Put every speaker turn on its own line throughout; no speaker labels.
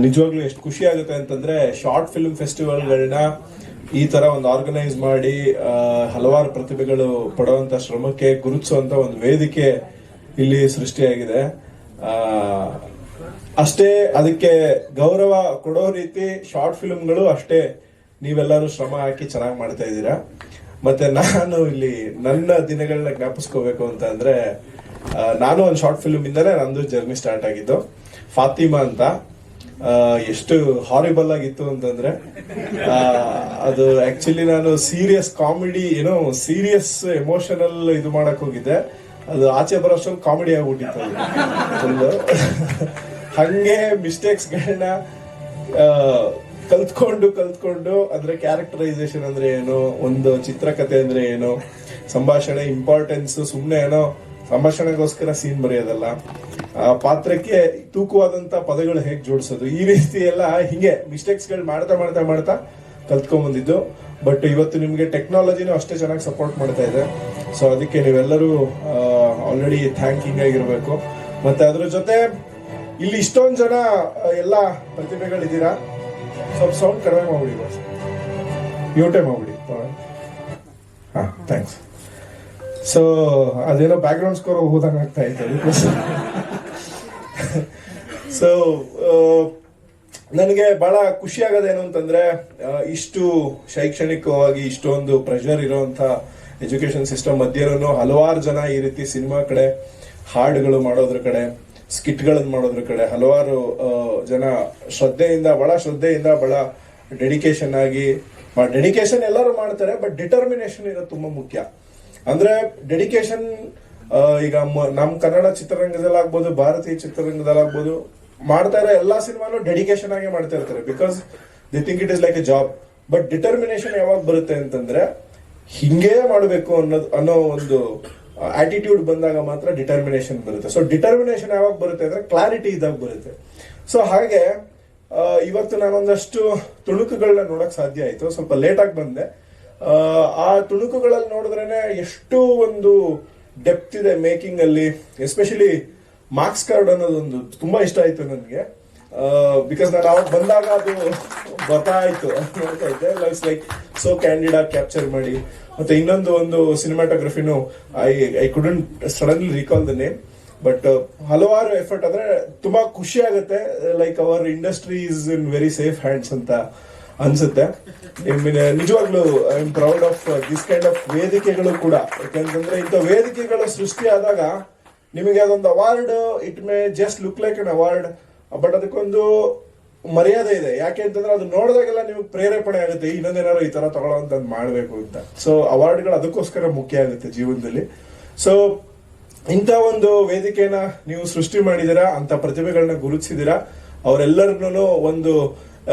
ನಿಜವಾಗ್ಲೂ ಎಷ್ಟು ಖುಷಿ ಆಗುತ್ತೆ ಅಂತಂದ್ರೆ ಶಾರ್ಟ್ ಫಿಲ್ಮ್ ಫೆಸ್ಟಿವಲ್ಗಳನ್ನ ಈ ತರ ಒಂದು ಆರ್ಗನೈಸ್ ಮಾಡಿ ಹಲವಾರು ಪ್ರತಿಭೆಗಳು ಪಡುವಂತ ಶ್ರಮಕ್ಕೆ ಗುರುತಿಸುವಂತ ಒಂದು ವೇದಿಕೆ ಇಲ್ಲಿ ಸೃಷ್ಟಿಯಾಗಿದೆ. ಅಷ್ಟೇ ಅದಕ್ಕೆ ಗೌರವ ಕೊಡೋ ರೀತಿ ಶಾರ್ಟ್ ಫಿಲ್ಮ್ಗಳು ಅಷ್ಟೇ ನೀವೆಲ್ಲರೂ ಶ್ರಮ ಹಾಕಿ ಚೆನ್ನಾಗಿ ಮಾಡ್ತಾ ಇದ್ದೀರಾ. ಮತ್ತೆ ನಾನು ಇಲ್ಲಿ ನನ್ನ ದಿನಗಳನ್ನ ಜ್ಞಾಪಿಸ್ಕೋಬೇಕು ಅಂತ ಅಂದ್ರೆ ನಾನು ಒಂದು ಶಾರ್ಟ್ ಫಿಲ್ಮ್ ಇಂದಲೇ ನಂದು ಜರ್ನಿ ಸ್ಟಾರ್ಟ್ ಆಗಿದ್ದು. ಫಾತಿಮಾ ಅಂತ. ಎಷ್ಟು ಹಾರಿಬಲ್ ಆಗಿತ್ತು ಅಂತಂದ್ರೆ ಅದು ಆಕ್ಚುಲಿ ನಾನು ಸೀರಿಯಸ್ ಕಾಮಿಡಿ ಏನೋ ಸೀರಿಯಸ್ ಎಮೋಷನಲ್ ಇದು ಮಾಡಕ್ ಹೋಗಿದ್ದೆ. ಅದು ಆಚೆ ಬರೋಷ್ಟೊಂದು ಕಾಮಿಡಿ ಆಗ್ಬಿಟ್ಟಿತ್ತು ಅದು. ಹಂಗೆ ಮಿಸ್ಟೇಕ್ಸ್ಗಳನ್ನ ಕಲ್ತ್ಕೊಂಡು ಕಲ್ತ್ಕೊಂಡು, ಅಂದ್ರೆ ಕ್ಯಾರೆಕ್ಟರೈಸೇಷನ್ ಅಂದ್ರೆ ಏನು, ಒಂದು ಚಿತ್ರಕಥೆ ಅಂದ್ರೆ ಏನು, ಸಂಭಾಷಣೆ ಇಂಪಾರ್ಟೆನ್ಸ್ ಸುಮ್ಮನೆ ಏನೋ ಸಂಭಾಷಣೆಗೋಸ್ಕರ ಸೀನ್ ಬರೆಯೋದಲ್ಲ. ಆ ಪಾತ್ರಕ್ಕೆ ತೂಕವಾದಂತ ಪದಗಳು ಹೇಗೆ ಜೋಡಿಸೋದು? ಈ ರೀತಿ ಎಲ್ಲ ಹಿಂಗೆ ಮಿಸ್ಟೇಕ್ಸ್ಗಳು ಮಾಡ್ತಾ ಮಾಡ್ತಾ ಮಾಡ್ತಾ ಕಲ್ತ್ಕೊಂಡ್ ಬಂದಿದ್ದು. ಬಟ್ ಇವತ್ತು ನಿಮಗೆ ಟೆಕ್ನಾಲಜಿನೂ ಅಷ್ಟೇ ಚೆನ್ನಾಗಿ ಸಪೋರ್ಟ್ ಮಾಡ್ತಾ ಇದೆ. ಸೊ ಅದಕ್ಕೆ ನೀವೆಲ್ಲರೂ ಆಲ್ರೆಡಿ ಥ್ಯಾಂಕಿಂಗ್ ಆಗಿರಬೇಕು. ಮತ್ತೆ ಅದ್ರ ಜೊತೆ ಇಲ್ಲಿ ಇಷ್ಟೊಂದು ಜನ ಎಲ್ಲ ಪ್ರತಿಭೆಗಳಿದ್ದೀರಾ? ಸ್ವಲ್ಪ ಸೌಂಡ್ ಕಡಿಮೆ ಮಾಡ್ಬಿಡಿ ಮ್ಯೂಟೇ ಮಾಡ್ಬಿಡಿ. ಹಾ ಥ್ಯಾಂಕ್ಸ್ ಸೊ ಅದೇನೋ ಬ್ಯಾಕ್ ಗ್ರೌಂಡ್ ಸ್ಕೋರ್ ಹೋದಂಗೆ ಆಗ್ತಾ ಇತ್ತು ಸೊ ನನಗೆ ಬಹಳ ಖುಷಿ ಆಗೋದೇನು ಅಂತಂದ್ರೆ ಇಷ್ಟು ಶೈಕ್ಷಣಿಕವಾಗಿ ಇಷ್ಟೊಂದು ಪ್ರೆಷರ್ ಇರುವಂತ ಎಜುಕೇಶನ್ ಸಿಸ್ಟಮ್ ಮಧ್ಯನೂ ಹಲವಾರು ಜನ ಈ ರೀತಿ ಸಿನಿಮಾ ಕಡೆ ಹಾಡುಗಳು ಮಾಡೋದ್ರ ಕಡೆ ಸ್ಕಿಟ್ಗಳನ್ನು ಮಾಡೋದ್ರ ಕಡೆ ಹಲವಾರು ಜನ ಶ್ರದ್ಧೆಯಿಂದ, ಬಹಳ ಶ್ರದ್ಧೆಯಿಂದ, ಬಹಳ ಡೆಡಿಕೇಶನ್ ಆಗಿ ಡೆಡಿಕೇಶನ್ ಎಲ್ಲರೂ ಮಾಡ್ತಾರೆ ಬಟ್ ಡಿಟರ್ಮಿನೇಷನ್ ಇರೋದು ತುಂಬಾ ಮುಖ್ಯ. ಅಂದ್ರೆ ಡೆಡಿಕೇಶನ್ ಈಗ ಮ- ನಮ್ ಕನ್ನಡ ಚಿತ್ರರಂಗದಲ್ಲಿ ಆಗ್ಬೋದು, ಭಾರತೀಯ ಚಿತ್ರರಂಗದಲ್ಲಿ ಆಗ್ಬೋದು, ಮಾಡ್ತಾ ಇರೋ ಎಲ್ಲಾ ಸಿನಿಮಾನು ಡೆಡಿಕೇಶನ್ ಆಗಿ ಮಾಡ್ತಾ ಇರ್ತಾರೆ. Because they think it is like a job but determination ಯಾವಾಗ ಬರುತ್ತೆ ಅಂತಂದ್ರೆ, ಹಿಂಗೇ ಮಾಡಬೇಕು ಅನ್ನೋದು ಅನ್ನೋ ಒಂದು ಆಟಿಟ್ಯೂಡ್ ಬಂದಾಗ ಮಾತ್ರ ಡಿಟರ್ಮಿನೇಷನ್ ಬರುತ್ತೆ. ಸೊ ಡಿಟರ್ಮಿನೇಷನ್ ಯಾವಾಗ ಬರುತ್ತೆ ಅಂದ್ರೆ ಕ್ಲಾರಿಟಿ ಇದ್ದಾಗ ಬರುತ್ತೆ. ಸೊ ಹಾಗೆ ಇವತ್ತು ನಾನೊಂದಷ್ಟು ತುಣುಕುಗಳನ್ನ ನೋಡಕ್ ಸಾಧ್ಯ ಆಯ್ತು. ಸ್ವಲ್ಪ ಲೇಟ್ ಆಗಿ ಬಂದೆ. ಆ, ತುಣುಕುಗಳಲ್ಲಿ ನೋಡಿದ್ರೇನೆ ಎಷ್ಟು ಒಂದು ಡೆಪ್ತ್ ಇದೆ ಮೇಕಿಂಗ್ ಅಲ್ಲಿ ಎಸ್ಪೆಷಲಿ ಮಾರ್ಕ್ಸ್ ಕಾರ್ಡ್ ಅನ್ನೋದೊಂದು ತುಂಬಾ ಇಷ್ಟ ಆಯ್ತು ನನಗೆ. ಬಿಕಾಸ್ ನಾನು ಅವಾಗ ಬಂದಾಗ ಅದು ಬರ್ತಾ ಇತ್ತು ನೋಡ್ತಾ ಇದ್ದೆ. ಲೈಕ್ ಸೋ ಕ್ಯಾಂಡಿಡ್ ಆಗಿ ಕ್ಯಾಪ್ಚರ್ ಮಾಡಿ. ಮತ್ತೆ ಇನ್ನೊಂದು ಒಂದು ಸಿನಿಮಾಟೋಗ್ರಫಿನು I I couldn't suddenly recall the name but ಹಲವಾರು ಎಫರ್ಟ್ ಅಂದ್ರೆ ತುಂಬಾ ಖುಷಿ ಆಗುತ್ತೆ like our industry is in very safe hands ಅಂತ. ಅನ್ಸುತ್ತೆ. ನಿಮ್ಗೆ ನಿಜವಾಗ್ಲೂ I am proud of this kind of ವೇದಿಕೆಗಳು ಕೂಡ. ಯಾಕಂತಂದ್ರೆ ಇಂಥ ವೇದಿಕೆಗಳು ಸೃಷ್ಟಿ ಆದಾಗ ನಿಮಗೆ ಅದೊಂದು award it may just look like an award but ಅದಕ್ಕೊಂದು ಮರ್ಯಾದೆ ಇದೆ. ಯಾಕೆ ಅಂತಂದ್ರೆ ಅದು ನೋಡಿದಾಗೆಲ್ಲ ನಿಮಗೆ ಪ್ರೇರೇಪಣೆ ಆಗುತ್ತೆ. ಇನ್ನೊಂದೇನಾದ್ರು ಈ ತರ ತಗೊಳ್ಳೋಂಥದ್ದು ಮಾಡಬೇಕು ಅಂತ. ಸೊ ಅವಾರ್ಡ್ಗಳು ಅದಕ್ಕೋಸ್ಕರ ಮುಖ್ಯ ಆಗುತ್ತೆ ಜೀವನದಲ್ಲಿ. ಸೊ ಇಂಥ ಒಂದು ವೇದಿಕೆನ ನೀವು ಸೃಷ್ಟಿ ಮಾಡಿದಿರಾ ಅಂತ ಪ್ರತಿಭೆಗಳನ್ನ ಗುರುತಿಸಿದಿರಾ ಅವರೆಲ್ಲರನ್ನೂ ಒಂದು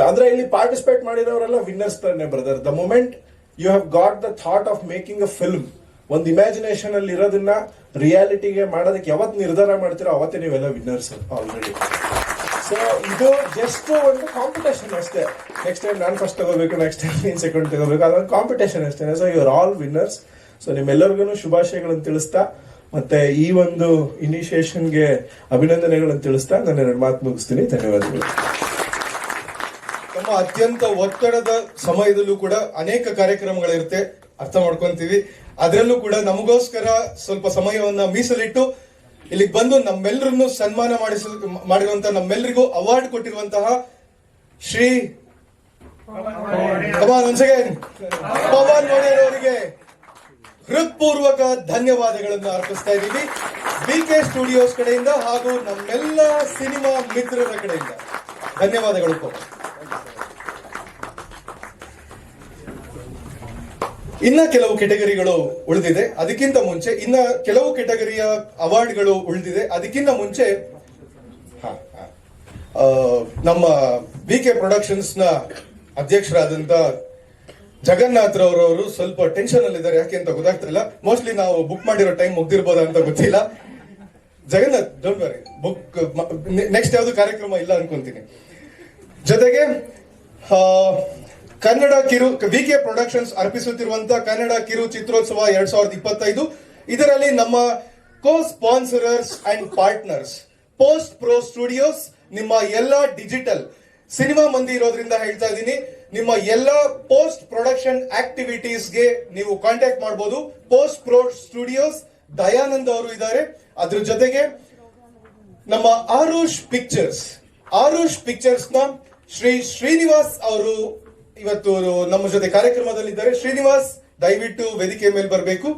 ಅಂದ್ರೆ ಇಲ್ಲಿ ಪಾರ್ಟಿಸಿಪೇಟ್ ಮಾಡಿರೋರೆಲ್ಲ ವಿನ್ನರ್ಸ್ ತಾನೆ brother the moment you have got the thought of making a film ಒಂದು ಇಮ್ಯಾಜಿನೇಷನ್ ಅಲ್ಲಿ ಇರೋದನ್ನ ರಿಯಾಲಿಟಿಗೆ ಮಾಡೋದಕ್ಕೆ ಯಾವತ್ತು ನಿರ್ಧಾರ ಮಾಡ್ತೀರೋ ಅವತ್ತೇ ನೀವೆಲ್ಲ ವಿನ್ನರ್ಸ್ ಆಲ್ರೆಡಿ ಸೊ ಇದು ಜಸ್ಟ್ ಒಂದು ಕಾಂಪಿಟೇಷನ್ ಅಷ್ಟೇ. ನೆಕ್ಸ್ಟ್ ಟೈಮ್ ನಾನು ಫಸ್ಟ್ ತಗೋಬೇಕು ನೆಕ್ಸ್ಟ್ ಟೈಮ್ ನೀನು ಸೆಕೆಂಡ್ ತಗೋಬೇಕು, ಅದೊಂದು ಕಾಂಪಿಟೇಷನ್ ಅಷ್ಟೇ so you are all winners so ನಿಮ್ಮೆಲ್ಲರಿಗೂ ಶುಭಾಶಯಗಳನ್ನು ತಿಳಿಸ್ತಾ, ಮತ್ತೆ ಈ ಒಂದು ಇನಿಷಿಯೇಷನ್ಗೆ ಅಭಿನಂದನೆಗಳನ್ನು ತಿಳಿಸ್ತಾ ನಾನು ಎರಡು ಮಾತು ಮುಗಿಸ್ತೀನಿ. ಧನ್ಯವಾದಗಳು.
ಅತ್ಯಂತ ಒತ್ತಡದ ಸಮಯದಲ್ಲೂ ಕೂಡ ಅನೇಕ ಕಾರ್ಯಕ್ರಮಗಳಿರುತ್ತೆ. ಅರ್ಥ ಮಾಡ್ಕೊಂತೀವಿ. ಅದರಲ್ಲೂ ಕೂಡ ನಮಗೋಸ್ಕರ ಸ್ವಲ್ಪ ಸಮಯವನ್ನ ಮೀಸಲಿಟ್ಟು ಇಲ್ಲಿಗೆ ಬಂದು ನಮ್ಮೆಲ್ಲರನ್ನು ಸನ್ಮಾನ ಮಾಡಿಸ, ಮಾಡಿರುವಂತ ನಮ್ಮೆಲ್ಲರಿಗೂ ಅವಾರ್ಡ್ ಕೊಟ್ಟಿರುವಂತಹ ಶ್ರೀ ಪವನ್ ಒಡೆಯರ್ ಅವರಿಗೆ ಹೃತ್ಪೂರ್ವಕ ಧನ್ಯವಾದಗಳನ್ನು ಅರ್ಪಿಸ್ತಾ ಇದ್ದೀವಿ. ಬಿ ಕೆ ಸ್ಟುಡಿಯೋಸ್ ಕಡೆಯಿಂದ ಹಾಗೂ ನಮ್ಮೆಲ್ಲ ಸಿನಿಮಾ ಮಿತ್ರರ ಕಡೆಯಿಂದ. ಧನ್ಯವಾದಗಳು ಪವನ್ ಇನ್ನ ಕೆಲವು ಕೆಟಗರಿಗಳು ಉಳಿದಿದೆ. ಅದಕ್ಕಿಂತ ಮುಂಚೆ ಇನ್ನ ಕೆಲವು ಕೆಟಗರಿಯ ಅವಾರ್ಡ್ಗಳು ಉಳಿದಿದೆ. ಅದಕ್ಕಿಂತ ಮುಂಚೆ ನಮ್ಮ ಬಿ ಕೆ ಪ್ರೊಡಕ್ಷನ್ಸ್ನ ಅಧ್ಯಕ್ಷರಾದಂತ ಜಗನ್ನಾಥ್ ರವರವರು ಸ್ವಲ್ಪ ಟೆನ್ಷನ್ ಅಲ್ಲಿ ಇದ್ದಾರೆ ಯಾಕೆ ಅಂತ ಗೊತ್ತಾಗ್ತಾ ಇಲ್ಲ. ಮೋಸ್ಟ್ಲಿ ನಾವು ಬುಕ್ ಮಾಡಿರೋ ಟೈಮ್ ಮುಗ್ದಿರ್ಬೋದ ಅಂತ ಗೊತ್ತಿಲ್ಲ. Jagannath don't worry book next ಯಾವ್ದು ಕಾರ್ಯಕ್ರಮ ಇಲ್ಲ ಅನ್ಕೊಂತೀನಿ. ಜೊತೆಗೆ ಕನ್ನಡ ಕಿರು ವಿ ಕೆ ಪ್ರೊಡಕ್ಷನ್ಸ್ ಅರ್ಪಿಸುತ್ತಿರುವಂತಹ ಕನ್ನಡ ಕಿರು ಚಿತ್ರೋತ್ಸವ ಎರಡ್ ಸಾವಿರದ ಇಪ್ಪತ್ತೈದು. ಇದರಲ್ಲಿ ನಮ್ಮ co sponsors and partners post pro studios ನಿಮ್ಮ ಎಲ್ಲ ಡಿಜಿಟಲ್ ಸಿನಿಮಾ ಮಂದಿ ಇರೋದ್ರಿಂದ ಹೇಳ್ತಾ ಇದ್ದೀನಿ. ನಿಮ್ಮ ಎಲ್ಲ ಪೋಸ್ಟ್ ಪ್ರೊಡಕ್ಷನ್ ಆಕ್ಟಿವಿಟೀಸ್ಗೆ ನೀವು ಕಾಂಟ್ಯಾಕ್ಟ್ ಮಾಡಬಹುದು ಪೋಸ್ಟ್ ಪ್ರೋ ಸ್ಟುಡಿಯೋಸ್ ದಯಾನಂದ್ ಅವರು ಇದ್ದಾರೆ. ಅದ್ರ ಜೊತೆಗೆ ನಮ್ಮ ಆರುಷ್ ಪಿಕ್ಚರ್ಸ್ ಆರುಷ್ ಪಿಕ್ಚರ್ಸ್ನ ಶ್ರೀ ಶ್ರೀನಿವಾಸ್ ಅವರು ಇವತ್ತು ನಮ್ಮ ಜೊತೆ ಕಾರ್ಯಕ್ರಮದಲ್ಲಿದ್ದಾರೆ. ಶ್ರೀನಿವಾಸ್, ದಯವಿಟ್ಟು ವೇದಿಕೆ ಮೇಲೆ ಬರಬೇಕು.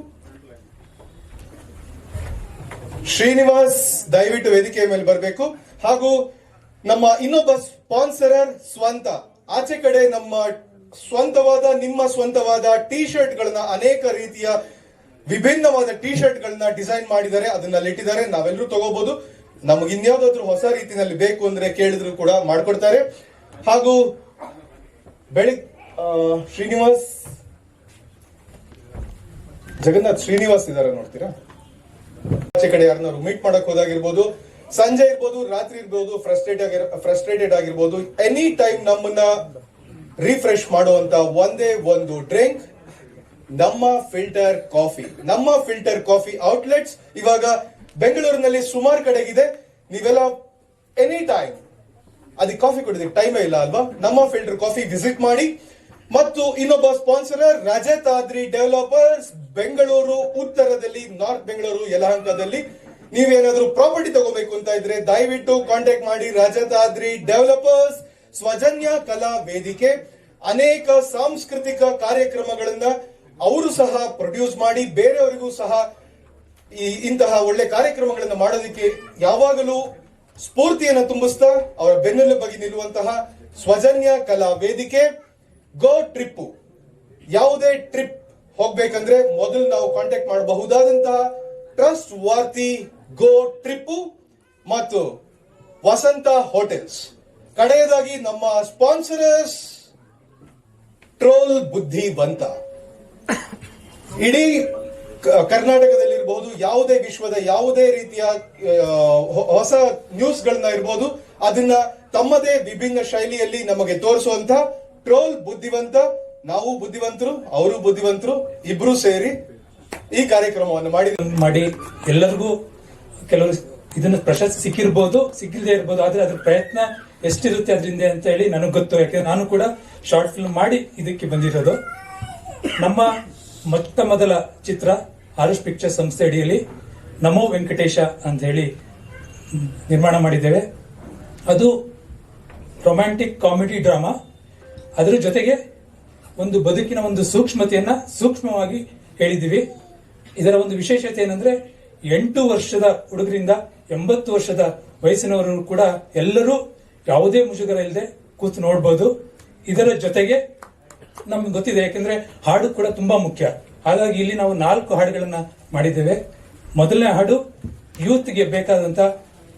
ಶ್ರೀನಿವಾಸ್, ದಯವಿಟ್ಟು ವೇದಿಕೆ ಮೇಲೆ ಬರಬೇಕು. ಹಾಗೂ ನಮ್ಮ ಇನ್ನೊಬ್ಬ ಸ್ಪಾನ್ಸರರ್ ಸ್ವಂತ. ಆಚೆ ಕಡೆ ನಮ್ಮ ಸ್ವಂತವಾದ, ನಿಮ್ಮ ಸ್ವಂತವಾದ ಟಿ ಶರ್ಟ್ ಗಳನ್ನ ಅನೇಕ ರೀತಿಯ ವಿಭಿನ್ನವಾದ ಟಿ ಶರ್ಟ್ ಗಳನ್ನ ಡಿಸೈನ್ ಮಾಡಿದ್ದಾರೆ. ಅದನ್ನ ಇಟ್ಟಿದ್ದಾರೆ. ನಾವೆಲ್ಲರೂ ತಗೋಬಹುದು ನಮಗೆ ಹೊಸ ರೀತಿಯಲ್ಲಿ ಬೇಕು ಅಂದ್ರೆ ಕೇಳಿದ್ರು ಕೂಡ ಮಾಡ್ಕೊಡ್ತಾರೆ. ಹಾಗೂ ಬೆಳಿಗ್ ಶ್ರೀನಿವಾಸ್, ಜಗನ್ನಾಥ್ ಶ್ರೀನಿವಾಸ್ ಇದಾರೆ ನೋಡ್ತೀರಾ? ಆಚೆ ಕಡೆ ಯಾರನ್ನಾರು ಮೀಟ್ ಮಾಡಕ್ ಹೋದಾಗಿರ್ಬೋದು, ಸಂಜೆ ಇರ್ಬೋದು, ರಾತ್ರಿ ಇರ್ಬೋದು ಫ್ರಸ್ಟ್ರೇಟ್ ಆಗಿರ್ ಫ್ರಸ್ಟ್ರೇಟೆಡ್ ಆಗಿರ್ಬೋದು ಎನಿ ಟೈಮ್ ನಮ್ಮನ್ನ ರಿಫ್ರೆಶ್ ಮಾಡುವಂತ ಒಂದೇ ಒಂದು ಡ್ರಿಂಕ್ ನಮ್ಮ ಫಿಲ್ಟರ್ ಕಾಫಿ ನಮ್ಮ ಫಿಲ್ಟರ್ ಕಾಫಿ ಔಟ್ಲೆಟ್ಸ್ ಇವಾಗ ಬೆಂಗಳೂರಿನಲ್ಲಿ ಸುಮಾರು ಕಡೆಗಿದೆ. ನೀವೆಲ್ಲ ಎನಿ ಟೈಮ್ ಅದಕ್ಕೆ ಕಾಫಿ ಕುಡಿದಕ್ಕೆ ಟೈಮೇ ಇಲ್ಲ ಅಲ್ವಾ? ನಮ್ಮ ಫಿಲ್ಟರ್ ಕಾಫಿ ವಿಸಿಟ್ ಮಾಡಿ. ಮತ್ತು ಇನ್ನೊಬ್ಬ ಸ್ಪಾನ್ಸರರ್ ರಜತ್ ಆದ್ರಿ ಡೆವಲಪರ್ಸ್ ಬೆಂಗಳೂರು, ಉತ್ತರದಲ್ಲಿ ನಾರ್ತ್ ಬೆಂಗಳೂರು, ಯಲಹಂಕದಲ್ಲಿ. ನೀವೇನಾದ್ರೂ ಪ್ರಾಪರ್ಟಿ ತಗೋಬೇಕು ಅಂತ ಇದ್ರೆ ದಯವಿಟ್ಟು ಕಾಂಟ್ಯಾಕ್ಟ್ ಮಾಡಿ ರಜತ್ ಆದ್ರಿ ಡೆವಲಪರ್ಸ್ ಸ್ವಜನ್ಯ ಕಲಾ ವೇದಿಕೆ. ಅನೇಕ ಸಾಂಸ್ಕೃತಿಕ ಕಾರ್ಯಕ್ರಮಗಳನ್ನ ಅವರು ಸಹ ಪ್ರೊಡ್ಯೂಸ್ ಮಾಡಿ, ಬೇರೆಯವರಿಗೂ ಸಹ ಈ ಇಂತಹ ಒಳ್ಳೆ ಕಾರ್ಯಕ್ರಮಗಳನ್ನು ಮಾಡೋದಕ್ಕೆ ಯಾವಾಗಲೂ ಸ್ಫೂರ್ತಿಯನ್ನು ತುಂಬಿಸ್ತಾ ಅವರ ಬೆನ್ನೆಲುಬಾಗಿ ನಿಲ್ಲುವಂತಹ ಸ್ವಜನ್ಯ ಕಲಾ ವೇದಿಕೆ ಗೋ ಟ್ರಿಪ್ ಯಾವುದೇ ಟ್ರಿಪ್ ಹೋಗ್ಬೇಕಂದ್ರೆ ಮೊದಲು ನಾವು ಕಾಂಟ್ಯಾಕ್ಟ್ ಮಾಡಬಹುದಾದಂತಹ ಟ್ರಸ್ಟ್ ವಾರ್ತಿ ಗೋ ಟ್ರಿಪ್ ಮತ್ತು ವಸಂತ ಹೋಟೆಲ್ಸ್ ಕಡೆಯದಾಗಿ ನಮ್ಮ ಸ್ಪಾನ್ಸರರ್ಸ್ ಟ್ರೋಲ್ ಬುದ್ಧಿವಂತ ಇಡೀ ಕ- ಕರ್ನಾಟಕದಲ್ಲಿರ್ಬಹುದು ಯಾವುದೇ ವಿಶ್ವದ ಯಾವುದೇ ರೀತಿಯ ಹೊಸ ನ್ಯೂಸ್ಗಳನ್ನ ಇರ್ಬೋದು, ಅದನ್ನ ತಮ್ಮದೇ ವಿಭಿನ್ನ ಶೈಲಿಯಲ್ಲಿ ನಮಗೆ ತೋರಿಸುವಂತ ಟ್ರೋಲ್ ಬುದ್ಧಿವಂತ, ನಾವು ಬುದ್ಧಿವಂತರು, ಅವರು ಬುದ್ಧಿವಂತರು, ಇಬ್ರು ಸೇರಿ ಈ ಕಾರ್ಯಕ್ರಮವನ್ನು ಮಾಡಿ
ಮಾಡಿ ಎಲ್ಲರಿಗೂ ಕೆಲವರು ಇದನ್ನು ಪ್ರಶಸ್ತಿ ಸಿಕ್ಕಿರ್ಬೋದು ಸಿಕ್ಕಿಲ್ಲದೆ ಇರ್ಬೋದು, ಆದ್ರೆ ಅದ್ರ ಪ್ರಯತ್ನ ಎಷ್ಟಿರುತ್ತೆ ಅದರಿಂದ ಅಂತ ಹೇಳಿ ನನಗೆ ಗೊತ್ತು. ಯಾಕೆಂದ್ರೆ ನಾನು ಕೂಡ ಶಾರ್ಟ್ ಫಿಲ್ಮ್ ಮಾಡಿ ಇದಕ್ಕೆ ಬಂದಿರೋದು. ನಮ್ಮ ಮೊತ್ತ ಮೊದಲ ಚಿತ್ರ ಆರುಷ್ ಪಿಕ್ಚರ್ ಸಂಸ್ಥೆ ಅಡಿಯಲ್ಲಿ ನಮೋ ವೆಂಕಟೇಶ ಅಂತ ಹೇಳಿ ನಿರ್ಮಾಣ ಮಾಡಿದ್ದೇವೆ. ಅದು ರೊಮ್ಯಾಂಟಿಕ್ ಕಾಮಿಡಿ ಡ್ರಾಮಾ ಅದರ ಜೊತೆಗೆ ಒಂದು ಬದುಕಿನ ಒಂದು ಸೂಕ್ಷ್ಮತೆಯನ್ನು ಸೂಕ್ಷ್ಮವಾಗಿ ಹೇಳಿದ್ದೀವಿ. ಇದರ ಒಂದು ವಿಶೇಷತೆ ಏನಂದ್ರೆ ಎಂಟು ವರ್ಷದ ಹುಡುಗರಿಂದ ಎಂಬತ್ತು ವರ್ಷದ ವಯಸ್ಸಿನವರು ಕೂಡ ಎಲ್ಲರೂ ಯಾವುದೇ ಮುಜುಗರ ಇಲ್ಲದೆ ಕೂತು ನೋಡ್ಬೋದು. ಇದರ ಜೊತೆಗೆ ನಮ್ಗೆ ಗೊತ್ತಿದೆ, ಯಾಕೆಂದ್ರೆ ಹಾಡು ಕೂಡ ತುಂಬಾ ಮುಖ್ಯ. ಹಾಗಾಗಿ ಇಲ್ಲಿ ನಾವು ನಾಲ್ಕು ಹಾಡುಗಳನ್ನ ಮಾಡಿದ್ದೇವೆ. ಮೊದಲನೇ ಹಾಡು ಯೂತ್ಗೆ ಬೇಕಾದಂತ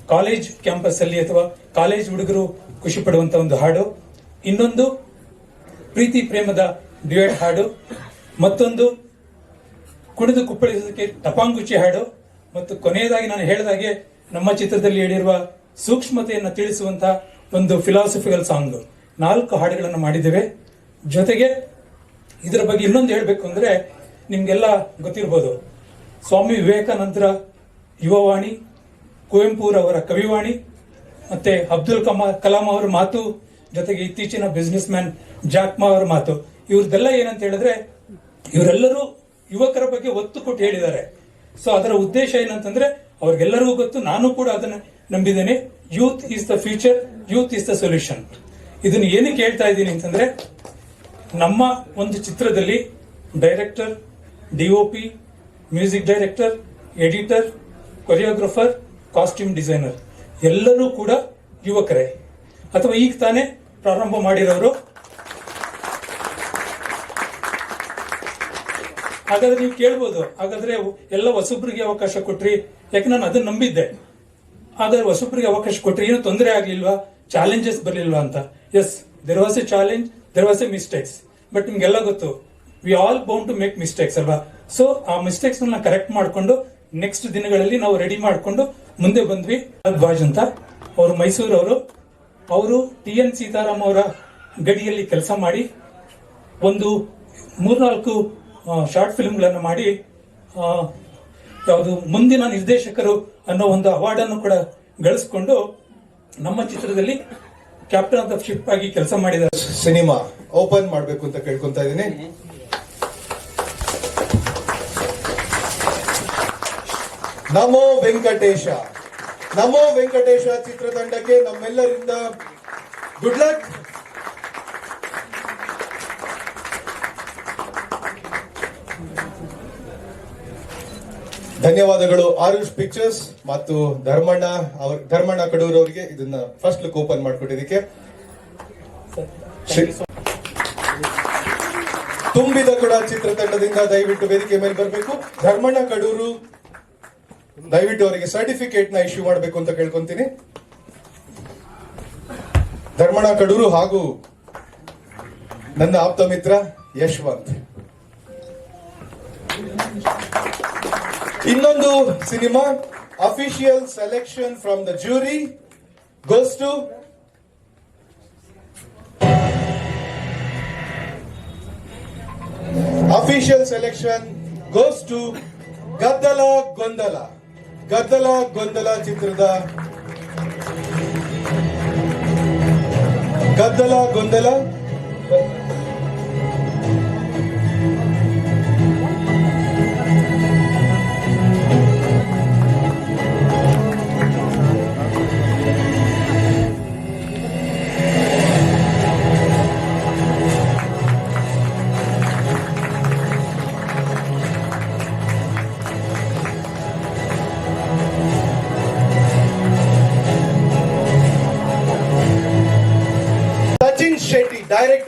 ಕಾಲೇಜ್ ಕ್ಯಾಂಪಸ್ ಅಲ್ಲಿ ಅಥವಾ ಕಾಲೇಜ್ ಹುಡುಗರು ಖುಷಿ ಪಡುವಂತ ಒಂದು ಹಾಡು. ಇನ್ನೊಂದು ಪ್ರೀತಿ ಪ್ರೇಮದ ಡ್ಯುಯೆಟ್ ಹಾಡು. ಮತ್ತೊಂದು ಕುಣಿದು ಕುಪ್ಪಳಿಸೋದಕ್ಕೆ ತಪಾಂಗುಚಿ ಹಾಡು. ಮತ್ತು ಕೊನೆಯದಾಗಿ ನಾನು ಹೇಳಿದಾಗೆ ನಮ್ಮ ಚಿತ್ರದಲ್ಲಿ ಹೇಳಿರುವ ಸೂಕ್ಷ್ಮತೆಯನ್ನು ತಿಳಿಸುವಂತಹ ಒಂದು ಫಿಲಾಸಫಿಕಲ್ ಸಾಂಗ್ ನಾಲ್ಕು ಹಾಡುಗಳನ್ನು ಮಾಡಿದ್ದೇವೆ. ಜೊತೆಗೆ ಇದರ ಬಗ್ಗೆ ಇನ್ನೊಂದು ಹೇಳಬೇಕು ಅಂದ್ರೆ ನಿಮ್ಗೆಲ್ಲ ಗೊತ್ತಿರ್ಬೋದು. ಸ್ವಾಮಿ ವಿವೇಕಾನಂದರ ಯುವವಾಣಿ ಕುವೆಂಪುರವರ ಕವಿವಾಣಿ, ಮತ್ತೆ ಅಬ್ದುಲ್ ಕಮಾ, ಕಲಾಂ ಅವರ ಮಾತು, ಜೊತೆಗೆ ಇತ್ತೀಚಿನ ಬಿಸ್ನೆಸ್ ಮ್ಯಾನ್ ಜಾಕ್ಮಾ ಅವರ ಮಾತು. ಇವ್ರದ್ದೆಲ್ಲ ಏನಂತ ಹೇಳಿದ್ರೆ ಇವರೆಲ್ಲರೂ ಯುವಕರ ಬಗ್ಗೆ ಒತ್ತು ಕೊಟ್ಟು ಹೇಳಿದ್ದಾರೆ. ಸೊ ಅದರ ಉದ್ದೇಶ ಏನಂತಂದ್ರೆ ಅವ್ರಿಗೆಲ್ಲರಿಗೂ ಗೊತ್ತು, ನಾನು ಕೂಡ ಅದನ್ನ ನಂಬಿದ್ದೇನೆ. Youth is the future youth is the solution ಇದನ್ನ ಏನಕ್ಕೆ ಹೇಳ್ತಾ ಇದ್ದೀನಿ ಅಂತಂದ್ರೆ ನಮ್ಮ ಒಂದು ಚಿತ್ರದಲ್ಲಿ director DOP music director editor choreographer costume designer ಎಲ್ಲರೂ ಕೂಡ ಯುವಕರೇ. ಅಥವಾ ಈಗ ತಾನೇ ಪ್ರಾರಂಭ ಮಾಡಿರೋರು. ಹಾಗಾದ್ರೆ ನೀವು ಕೇಳ್ಬೋದು. ಹಾಗಾದ್ರೆ ಎಲ್ಲ ಹೊಸಬ್ರಿಗೆ ಅವಕಾಶ ಕೊಟ್ರಿ. ಯಾಕೆ ನಾನು ಅದನ್ನ ನಂಬಿದ್ದೆ. ಹಾಗಾದ್ರೆ ಹೊಸಬ್ರಿಗೆ ಅವಕಾಶ ಕೊಟ್ರಿ ಏನು ತೊಂದರೆ ಆಗ್ಲಿಲ್ವಾ? ಚಾಲೆಂಜಸ್ ಬರ್ಲಿಲ್ವಾ ಅಂತ? Yes there was a challenge there was a mistakes but ನಿಮ್ಗೆಲ್ಲ ಗೊತ್ತು we all bound to make mistakes ಅಲ್ವಾ? ಸೊ ಆ ಮಿಸ್ಟೇಕ್ಸ್ ಕರೆಕ್ಟ್ ಮಾಡಿಕೊಂಡು ನೆಕ್ಸ್ಟ್ ದಿನಗಳಲ್ಲಿ ನಾವು ರೆಡಿ ಮಾಡಿಕೊಂಡು ಮುಂದೆ ಬಂದ್ವಿ. ಭಾಜ್ ಅಂತ ಅವರು ಮೈಸೂರವರು ಅವರು ಟಿ ಎನ್ ಸೀತಾರಾಮ್ ಅವರ ಗಡಿಯಲ್ಲಿ ಕೆಲಸ ಮಾಡಿ, ಒಂದು ಮೂರ್ನಾಲ್ಕು ಶಾರ್ಟ್ ಫಿಲ್ಮ್ಗಳನ್ನು ಮಾಡಿ ಯಾವುದು ಮುಂದಿನ ನಿರ್ದೇಶಕರು ಅನ್ನೋ ಒಂದು ಅವಾರ್ಡ್ ಅನ್ನು ಕೂಡ ಗಳಿಸ್ಕೊಂಡು ನಮ್ಮ ಚಿತ್ರದಲ್ಲಿ ಕ್ಯಾಪ್ಟನ್ ಆಫ್ ದ ಶಿಪ್ ಆಗಿ ಕೆಲಸ ಮಾಡಿದ
ಸಿನಿಮಾ. ಓಪನ್ ಮಾಡಬೇಕು ಅಂತ ಕೇಳ್ಕೊಂತ ಇದ್ದೀನಿ. ನಮೋ ವೆಂಕಟೇಶ. ನಮೋ ವೆಂಕಟೇಶ ಚಿತ್ರತಂಡಕ್ಕೆ ನಮ್ಮೆಲ್ಲರಿಂದ ಗುಡ್ ಲಕ್ ಧನ್ಯವಾದಗಳು, ಆರುಷ್ ಪಿಕ್ಚರ್ಸ್ ಮತ್ತು ಧರ್ಮಣ್ಣ ಅವ್ರ, ಧರ್ಮಣ್ಣ ಕಡೂರ್ ಅವರಿಗೆ ಇದನ್ನ ಫಸ್ಟ್ ಲುಕ್ ಓಪನ್ ಮಾಡ್ಕೊಟ್ಟಿದ್ದಕ್ಕೆ. ತುಂಬಿದ ಕೂಡ ಚಿತ್ರತಂಡದಿಂದ ದಯವಿಟ್ಟು ವೇದಿಕೆ ಮೇಲೆ ಬರಬೇಕು. ಧರ್ಮಣ್ಣ ಕಡೂರು, ದಯವಿಟ್ಟು ಅವರಿಗೆ ಸರ್ಟಿಫಿಕೇಟ್ನ ಇಶ್ಯೂ ಮಾಡಬೇಕು ಅಂತ ಕೇಳ್ಕೊಂತೀನಿ. ಧರ್ಮಣ್ಣ ಕಡೂರು ಹಾಗೂ ನನ್ನ ಆಪ್ತ ಮಿತ್ರ ಯಶವಂತ್. ಇನ್ನೊಂದು cinema official selection from the jury goes to official selection goes to ಗದ್ದಲ ಗೊಂದಲ ಗದ್ದಲ ಗೊಂದಲ ಚಿತ್ರದ ಗದ್ದಲ ಗೊಂದಲ